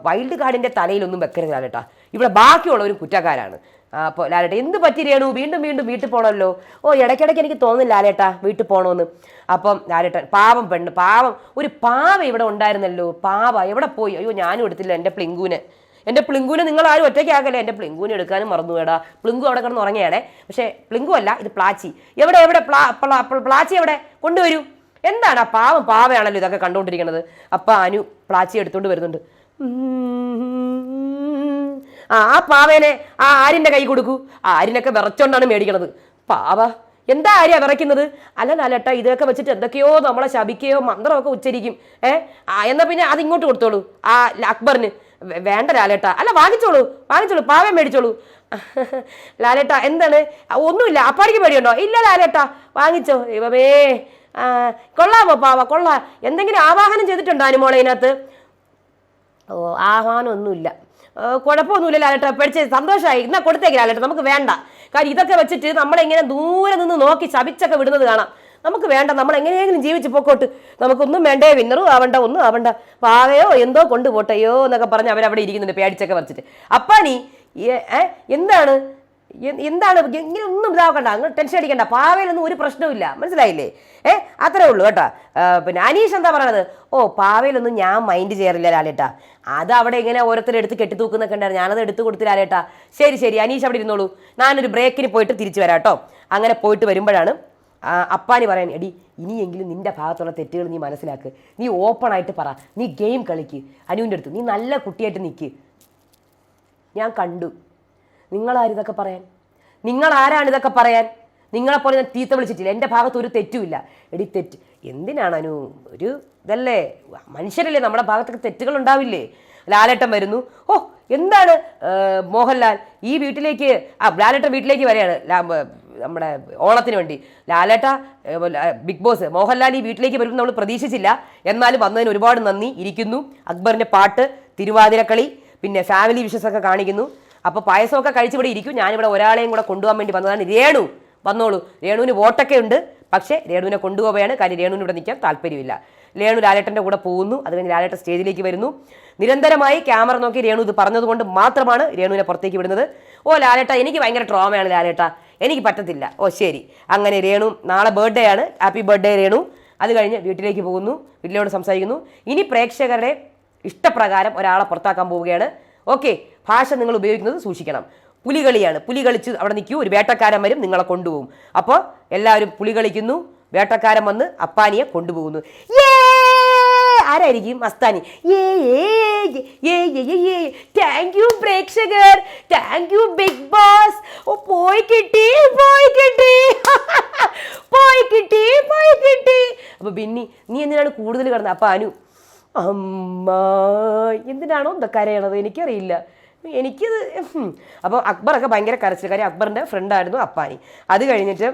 വൈൽഡ് കാർഡിന്റെ തലയിലൊന്നും വെക്കരുത് ലാലേട്ടാ. ഇവിടെ ബാക്കിയുള്ളവരും കുറ്റക്കാരാണ്. അപ്പോൾ ലാലേട്ട എന്ത് പറ്റി രേണു? വീണ്ടും വീണ്ടും വീട്ടിൽ പോകണമല്ലോ ഓ ഇടയ്ക്കിടയ്ക്ക് എനിക്ക് തോന്നുന്നില്ല ലാലേട്ട വീട്ടിൽ പോകണമെന്ന് അപ്പം ലാലേട്ടൻ പാവം പെണ്ണ് പാവം ഒരു പാവ ഇവിടെ ഉണ്ടായിരുന്നല്ലോ പാവ എവിടെ പോയി? അയ്യോ ഞാനും എടുത്തില്ല എന്റെ പ്ലിങ്കൂനെ എന്റെ പ്ലിങ്കുവിനെ നിങ്ങൾ ആരും ഒറ്റയ്ക്ക് ആക്കല്ലേ? എന്റെ പ്ലിങ്കുവിനെ എടുക്കാനും മറന്നു വേടാ പ്ലിങ്കു അവിടെ കിടന്ന് ഉറങ്ങിയാണേ പക്ഷേ പ്ലിങ്കു അല്ല ഇത് പ്ലാച്ചി. എവിടെ എവിടെ? പ്ലാ- പ്ലാച്ചി എവിടെ? കൊണ്ടുവരൂ. എന്താണ് ആ പാവം പാവയാണല്ലോ ഇതൊക്കെ കണ്ടുകൊണ്ടിരിക്കുന്നത് അപ്പം അനു പ്ലാച്ചി എടുത്തുകൊണ്ട് വരുന്നുണ്ട്. ആ ആ പാവേനെ ആ ആരിന്റെ കൈ കൊടുക്കൂ. ആരിനൊക്കെ വിറച്ചോണ്ടാണ് മേടിക്കണത്. പാവ എന്താ ആര്യ വിറയ്ക്കുന്നത്? അല്ല നാലട്ട ഇതൊക്കെ വെച്ചിട്ട് എന്തൊക്കെയോ നമ്മളെ ശപിക്കുകയോ മന്ത്രമൊക്കെ ഉച്ചരിക്കും. ഏ ആ എന്നാ പിന്നെ അത് ഇങ്ങോട്ട് കൊടുത്തോളൂ. ആ അക്ബറിന്. വേണ്ട ലാലേട്ട. അല്ല വാങ്ങിച്ചോളൂ വാങ്ങിച്ചോളൂ പാവേ മേടിച്ചോളൂ. ലാലേട്ട എന്താണ്? ഒന്നുമില്ല. അപ്പാടിക്ക് പേടിയുണ്ടോ? ഇല്ല ലാലേട്ട. വാങ്ങിച്ചോ. ദൈവമേ ആ, കൊള്ളാമോ പാവ? കൊള്ളാം. എന്തെങ്കിലും ആവാഹനം ചെയ്തിട്ടുണ്ടോ അനുമോളെ ഇതിനകത്ത്? ഓ ആഹ്വാനമൊന്നുമില്ല. കുഴപ്പമൊന്നുമില്ല ലാലേട്ട പഠിച്ച് സന്തോഷമായി ഇന്നാ കൊടുത്തേക്ക് ലാലേട്ട നമുക്ക് വേണ്ട. കാര്യം ഇതൊക്കെ വെച്ചിട്ട് നമ്മളിങ്ങനെ ദൂരെ നിന്ന് നോക്കി ശപിച്ചൊക്കെ വിടുന്നത് കാണാം. നമുക്ക് വേണ്ട. നമ്മൾ എങ്ങനെയെങ്കിലും ജീവിച്ച് പൊക്കോട്ട്. നമുക്കൊന്നും വേണ്ടേ വിന്നറും ആവണ്ട ഒന്നും ആവണ്ട. പാവയോ എന്തോ കൊണ്ടുപോട്ടയോ എന്നൊക്കെ പറഞ്ഞ് അവരവിടെ ഇരിക്കുന്നുണ്ട് പേടിച്ചൊക്കെ പറിച്ചിട്ട് ഏ, എന്താണ്? എന്താണ്? ഇങ്ങനെ ഒന്നും ഇതാക്കണ്ട അങ്ങ് ടെൻഷൻ അടിക്കണ്ട. പാവയിലൊന്നും ഒരു പ്രശ്നവുമില്ല. മനസ്സിലായില്ലേ? ഏ? അത്രേ ഉള്ളൂ കേട്ടോ. പിന്നെ അനീഷ് എന്താ പറയണത്? ഓ പാവയിലൊന്നും ഞാൻ മൈൻഡ് ചെയ്യാറില്ല ലാലേട്ടാ. അത് അവിടെ ഇങ്ങനെ ഓരോരുത്തർ എടുത്ത് കെട്ടിത്തൂക്കുന്നൊക്കെ ഉണ്ടായിരുന്നു. ഞാനത് എടുത്ത് കൊടുത്തില്ല ലാലേട്ടാ. ശരി ശരി. അനീഷ് അവിടെ ഇരുന്നോളൂ. ഞാനൊരു ബ്രേക്കിന് പോയിട്ട് തിരിച്ചു വരാം കേട്ടോ. അങ്ങനെ പോയിട്ട് വരുമ്പോഴാണ് അപ്പാനി പറയാൻ എടി ഇനിയെങ്കിലും നിന്റെ ഭാഗത്തുള്ള തെറ്റുകൾ നീ മനസ്സിലാക്ക്. നീ ഓപ്പൺ ആയിട്ട് പറ. നീ ഗെയിം കളിക്ക്. അനുവിന്റെ അടുത്ത്. നീ നല്ല കുട്ടിയായിട്ട് നിൽക്ക് ഞാൻ കണ്ടു. നിങ്ങളാരും ഇതൊക്കെ പറയാൻ? നിങ്ങൾ ആരാണ് ഇതൊക്കെ പറയാൻ? നിങ്ങളെപ്പോലെ ഞാൻ തീത്ത വിളിച്ചിട്ടില്ല. എന്റെ ഭാഗത്ത് ഒരു തെറ്റുമില്ല. എടി തെറ്റ്. എന്തിനാണ് അനു? ഒരു ഇതല്ലേ? മനുഷ്യരല്ലേ? നമ്മുടെ ഭാഗത്തൊക്കെ തെറ്റുകൾ ഉണ്ടാവില്ലേ? ലാലേട്ടൻ വരുന്നു. ഓ എന്താണ് മോഹൻലാൽ? ഈ വീട്ടിലേക്ക് ആ ലാലേട്ടൻ വീട്ടിലേക്ക് വരെയാണ് നമ്മുടെ ഓണത്തിന് വേണ്ടി. ലാലേട്ട ബിഗ് ബോസ് മോഹൻലാൽ ഈ വീട്ടിലേക്ക് വരും നമ്മൾ പ്രതീക്ഷിച്ചില്ല. എന്നാലും വന്നതിന് ഒരുപാട് നന്ദി. ഇരിക്കുന്നു. അക്ബറിന്റെ പാട്ട് തിരുവാതിരക്കളി പിന്നെ ഫാമിലി വിഷസൊക്കെ കാണിക്കുന്നു. അപ്പോൾ പായസമൊക്കെ കഴിച്ചിവിടെ ഇരിക്കും. ഞാനിവിടെ ഒരാളെയും കൂടെ കൊണ്ടുപോകാൻ വേണ്ടി വന്നതാണ് രേണു. വന്നോളൂ. രേണുവിന് വോട്ടൊക്കെ ഉണ്ട്. പക്ഷേ രേണുവിനെ കൊണ്ടുപോവുകയാണ് കാര്യം രേണുവിന് ഇവിടെ നിൽക്കാൻ താല്പര്യമില്ല. രേണു ലാലേട്ടന്റെ കൂടെ പോകുന്നു. അത് കഴിഞ്ഞ് ലാലേട്ടൻ സ്റ്റേജിലേക്ക് വരുന്നു. നിരന്തരമായി ക്യാമറ നോക്കി രേണു ഇത് പറഞ്ഞതുകൊണ്ട് മാത്രമാണ് രേണുവിനെ പുറത്തേക്ക് വിടുന്നത്. ഓ ലാലേട്ട എനിക്ക് ഭയങ്കര ട്രോമയാണ് ലാലേട്ട. എനിക്ക് പറ്റത്തില്ല. ഓ ശരി. അങ്ങനെ രേണു നാളെ ബർത്ത്ഡേ ആണ്. Happy birthday Renu. അത് കഴിഞ്ഞ് വീട്ടിലേക്ക് പോകുന്നു. വീട്ടിലോട് സംസാരിക്കുന്നു. ഇനി പ്രേക്ഷകരുടെ ഇഷ്ടപ്രകാരം ഒരാളെ പുറത്താക്കാൻ പോവുകയാണ്. ഓക്കെ ഭാഷ നിങ്ങൾ ഉപയോഗിക്കുന്നത് സൂക്ഷിക്കണം. പുലികളിയാണ്. പുലി കളിച്ച് അവിടെ നിൽക്കൂ ഒരു വേട്ടക്കാരൻ വരും നിങ്ങളെ കൊണ്ടുപോകും. അപ്പോൾ എല്ലാവരും പുലി കളിക്കുന്നു വേട്ടക്കാരൻ വന്ന് അപ്പാനിയെ കൊണ്ടുപോകുന്നു. ആരായിരിക്കും? അസ്താനി. താങ്ക് യു പ്രേക്ഷകർ. താങ്ക് യു ബിഗ് ബോസ് ഓ പോയി കിട്ടി പോയി കിട്ടി. പോയി കിട്ടി പോയി കിട്ടി. അപ്പൊ ബിന്നി നീ എന്തിനാണ് കൂടുതൽ കിടന്നത്? അപ്പൊ അനു അമ്മ എന്തിനാണോ എന്താ കരയണത്? എനിക്കറിയില്ല. എനിക്കിത് അപ്പോൾ അക്ബറൊക്കെ ഭയങ്കര കരച്ചിൽ കാര്യം അക്ബറിന്റെ ഫ്രണ്ടായിരുന്നു അപ്പാനി. അത് കഴിഞ്ഞിട്ട്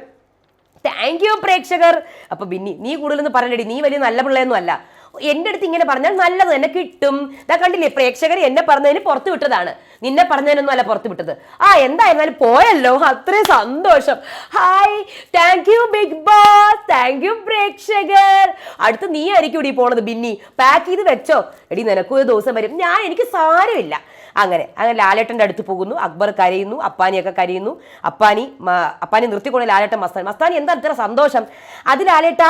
താങ്ക് യു പ്രേക്ഷകർ. അപ്പോൾ ബിന്നി നീ കൂടുതലൊന്നും പറയണ്ടടി. നീ വലിയ നല്ല പിള്ളയൊന്നും അല്ല. എന്റെ അടുത്ത് ഇങ്ങനെ പറഞ്ഞാൽ നല്ലത് തന്നെ കിട്ടും. ഇതാ കണ്ടില്ലേ പ്രേക്ഷകർ എന്നെ പറഞ്ഞതിന് പുറത്തു വിട്ടതാണ്. നിന്നെ പറഞ്ഞതിനൊന്നും അല്ല പുറത്തു വിട്ടത്. ആ എന്തായിരുന്നാലും പോയല്ലോ. അത്രയും സന്തോഷം. Hi thank you Bigg Boss thank you പ്രേക്ഷകർ. അടുത്ത് നീ ആയിരിക്കും ഇടി പോണത് ബിന്നി. പാക്ക് ചെയ്ത് വെച്ചോ. എടി നിനക്കൊരു ദിവസം വരും. ഞാൻ എനിക്ക് സാരമില്ല. അങ്ങനെ. അങ്ങനെ ലാലേട്ടന്റെ അടുത്ത് പോകുന്നു. അക്ബർ കരയുന്നു. അപ്പാനിയൊക്കെ കരയുന്നു. അപ്പാനി അപ്പാനി നിർത്തിക്കൊണ്ട് ലാലേട്ടൻ മസ്താനി. മസ്താനി എന്താ ഇത്ര സന്തോഷം? അത് ലാലേട്ട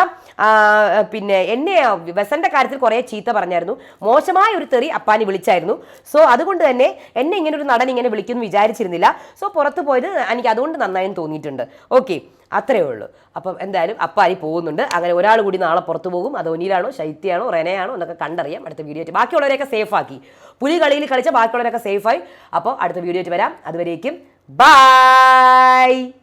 പിന്നെ എന്നെ വെസന്റെ കാര്യത്തിൽ കുറേ ചീത്ത പറഞ്ഞായിരുന്നു. മോശമായ ഒരു തെറി അപ്പാനി വിളിച്ചായിരുന്നു. സോ അതുകൊണ്ട് തന്നെ എന്നെ ഇങ്ങനെ ഒരു നടൻ ഇങ്ങനെ വിളിക്കുമെന്ന് വിചാരിച്ചിരുന്നില്ല. സോ പുറത്ത് പോയത് എനിക്ക് അതുകൊണ്ട് നന്നായും തോന്നിയിട്ടുണ്ട്. ഓക്കെ. അത്രേ ഉള്ളൂ. അപ്പം എന്തായാലും അപ്പാരി പോകുന്നുണ്ട്. അങ്ങനെ ഒരാൾ കൂടി നാളെ പുറത്തു പോകും. അത് ഒനിയിലാണോ ശൈത്യാണോ റെനയാണോ എന്നൊക്കെ കണ്ടറിയാം. അടുത്ത വീഡിയോ ബാക്കിയുള്ളവരെയൊക്കെ സേഫാക്കി പുലി കളിയിൽ കളിച്ച ബാക്കിയുള്ളവരൊക്കെ സേഫായി അപ്പോൾ അടുത്ത വീഡിയോ വരാം. അതുവരേക്കും ബൈ